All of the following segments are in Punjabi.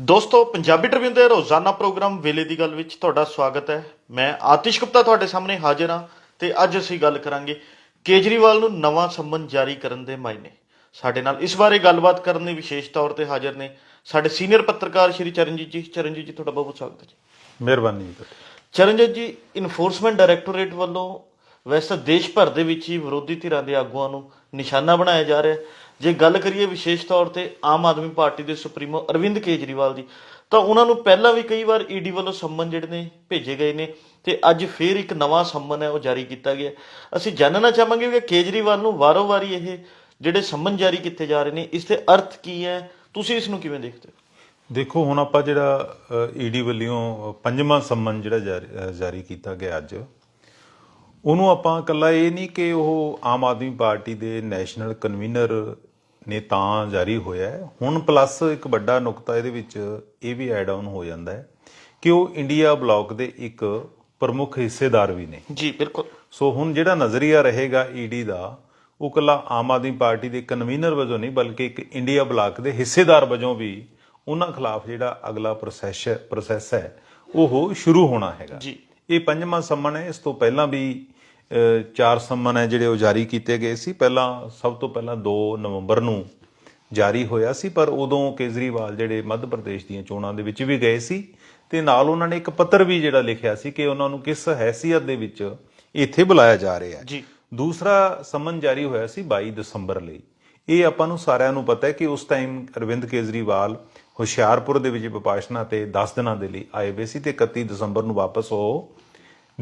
ਦੋਸਤੋ ਪੰਜਾਬੀ ਟ੍ਰਿਬਿਊਨ ਦੇ ਰੋਜ਼ਾਨਾ ਪ੍ਰੋਗਰਾਮ ਵੇਲੇ ਦੀ ਗੱਲ ਵਿੱਚ ਤੁਹਾਡਾ ਸਵਾਗਤ ਹੈ। ਮੈਂ ਆਤਿਸ਼ ਗੁਪਤਾ ਤੁਹਾਡੇ ਸਾਹਮਣੇ ਹਾਜ਼ਰ ਹਾਂ ਤੇ ਅੱਜ ਅਸੀਂ ਗੱਲ ਕਰਾਂਗੇ ਕੇਜਰੀਵਾਲ ਨੂੰ ਨਵਾਂ ਸੰਮਨ ਜਾਰੀ ਕਰਨ ਦੇ ਮਾਇਨੇ। ਸਾਡੇ ਨਾਲ ਇਸ ਬਾਰੇ ਗੱਲਬਾਤ ਕਰਨ ਲਈ ਵਿਸ਼ੇਸ਼ ਤੌਰ ਤੇ ਹਾਜ਼ਰ ਨੇ ਸਾਡੇ ਸੀਨੀਅਰ ਪੱਤਰਕਾਰ ਸ਼੍ਰੀ ਚਰਨਜੀਤ ਜੀ। ਚਰਨਜੀਤ ਜੀ ਤੁਹਾਡਾ ਬਹੁਤ ਸਵਾਗਤ ਹੈ ਜੀ। ਮਿਹਰਬਾਨੀ ਜੀ। ਚਰਨਜੀਤ ਜੀ ਇਨਫੋਰਸਮੈਂਟ ਡਾਇਰੈਕਟੋਰੇਟ ਵੱਲੋਂ ਵੈਸੇ ਦੇਸ਼ ਭਰ ਦੇ ਵਿੱਚ ਹੀ ਵਿਰੋਧੀ ਧਿਰਾਂ ਦੇ ਆਗੂਆਂ ਨੂੰ ਨਿਸ਼ਾਨਾ ਬਣਾਇਆ ਜਾ ਰਿਹਾ। ਹੈ ਜੇ ਗੱਲ ਕਰੀਏ ਵਿਸ਼ੇਸ਼ ਤੌਰ ਤੇ ਆਮ ਆਦਮੀ ਪਾਰਟੀ ਦੇ ਸੁਪਰੀਮੋ ਅਰਵਿੰਦ ਕੇਜਰੀਵਾਲ ਦੀ, ਤਾਂ ਉਹਨਾਂ ਨੂੰ ਪਹਿਲਾਂ ਵੀ ਕਈ ਵਾਰ ਈਡੀ ਵੱਲੋਂ ਸੰਮਨ ਜਿਹੜੇ ਨੇ ਭੇਜੇ ਗਏ ਨੇ ਤੇ ਅੱਜ ਫੇਰ ਇੱਕ ਨਵਾਂ ਸੰਮਨ ਹੈ, ਉਹ ਜਾਰੀ ਕੀਤਾ ਗਿਆ। ਅਸੀਂ ਜਾਣਨਾ ਚਾਹਾਂਗੇ ਕਿ ਕੇਜਰੀਵਾਲ ਨੂੰ ਵਾਰੋ-ਵਾਰੀ ਇਹ ਜਿਹੜੇ ਸੰਮਨ ਜਾਰੀ ਕੀਤੇ ਜਾ ਰਹੇ ਨੇ, ਇਸ ਦੇ ਅਰਥ ਕੀ ਹੈ? ਤੁਸੀਂ ਇਸ ਨੂੰ ਕਿਵੇਂ ਦੇਖਦੇ ਹੋ? ਦੇਖੋ, ਹੁਣ ਆਪਾਂ ਜਿਹੜਾ ਈਡੀ ਵੱਲੋਂ ਪੰਜਵਾਂ ਸੰਮਨ ਜਿਹੜਾ ਜਾਰੀ- ਜਾਰੀ ਕੀਤਾ ਗਿਆ ਅੱਜ, ਉਹਨੂੰ ਆਪਾਂ ਇਕੱਲਾ ਇਹ ਨਹੀਂ ਕਿ ਉਹ ਆਮ ਆਦਮੀ ਪਾਰਟੀ ਦੇ ਨੈਸ਼ਨਲ ਕਨਵੀਨਰ ਨੇ ਤਾਂ ਜਾਰੀ ਹੋਇਆ ਹੈ। ਹੁਣ ਪਲੱਸ ਇੱਕ ਵੱਡਾ ਨੁਕਤਾ ਇਹਦੇ ਵਿੱਚ ਇਹ ਵੀ ਐਡ ਆਨ ਹੋ ਜਾਂਦਾ ਹੈ ਕਿ ਉਹ ਇੰਡੀਆ ਬਲਾਕ ਦੇ ਇੱਕ ਪ੍ਰਮੁੱਖ ਹਿੱਸੇਦਾਰ ਵੀ ਨੇ। ਜੀ ਬਿਲਕੁਲ। ਸੋ ਹੁਣ ਜਿਹੜਾ ਨਜ਼ਰੀਆ ਰਹੇਗਾ ਈਡੀ ਦਾ ਉਹ ਕੱਲਾ ਆਮ ਆਦਮੀ ਪਾਰਟੀ ਦੇ ਕਨਵੀਨਰ ਵਜੋਂ ਨਹੀਂ ਬਲਕਿ ਇੱਕ ਇੰਡੀਆ ਬਲਾਕ ਦੇ ਹਿੱਸੇਦਾਰ ਵਜੋਂ ਵੀ ਉਹਨਾਂ ਖਿਲਾਫ ਜਿਹੜਾ ਅਗਲਾ ਪ੍ਰੋਸੈਸ ਪ੍ਰੋਸੈਸ ਹੈ ਉਹ ਸ਼ੁਰੂ ਹੋਣਾ ਹੈਗਾ। ਜੀ। ਇਹ ਪੰਜਵਾਂ ਸੰਮਨ ਹੈ। ਇਸ ਤੋਂ ਪਹਿਲਾਂ ਵੀ ਚਾਰ ਸੰਮਨ ਹੈ ਜਿਹੜੇ ਉਹ ਜਾਰੀ ਕੀਤੇ ਗਏ ਸੀ। ਪਹਿਲਾਂ ਸਭ ਤੋਂ ਪਹਿਲਾਂ 2 ਨਵੰਬਰ ਨੂੰ ਜਾਰੀ ਹੋਇਆ ਸੀ ਪਰ ਉਦੋਂ ਕੇਜਰੀਵਾਲ ਜਿਹੜੇ ਮੱਧ ਪ੍ਰਦੇਸ਼ ਦੀਆਂ ਚੋਣਾਂ ਦੇ ਵਿੱਚ ਵੀ ਗਏ ਸੀ ਤੇ ਨਾਲ ਉਹਨਾਂ ਨੇ ਇੱਕ ਪੱਤਰ ਵੀ ਜਿਹੜਾ ਲਿਖਿਆ ਸੀ ਕਿ ਉਹਨਾਂ ਨੂੰ ਕਿਸ ਹੈਸੀਅਤ ਦੇ ਵਿੱਚ ਇੱਥੇ ਬੁਲਾਇਆ ਜਾ ਰਿਹਾ ਹੈ। ਜੀ। ਦੂਸਰਾ ਸੰਮਨ ਜਾਰੀ ਹੋਇਆ ਸੀ 22 ਦਸੰਬਰ ਲਈ। ਇਹ ਆਪਾਂ ਨੂੰ ਸਾਰਿਆਂ ਨੂੰ ਪਤਾ ਹੈ ਕਿ ਉਸ ਟਾਈਮ ਅਰਵਿੰਦ ਕੇਜਰੀਵਾਲ ਹੁਸ਼ਿਆਰਪੁਰ ਦੇ ਵਿੱਚ ਵਿਪਾਸ਼ਨਾ ਤੇ 10 ਦਿਨਾਂ ਦੇ ਲਈ ਆਏ ਹੋਏ ਸੀ ਤੇ 31 ਦਸੰਬਰ ਨੂੰ ਵਾਪਸ ਉਹ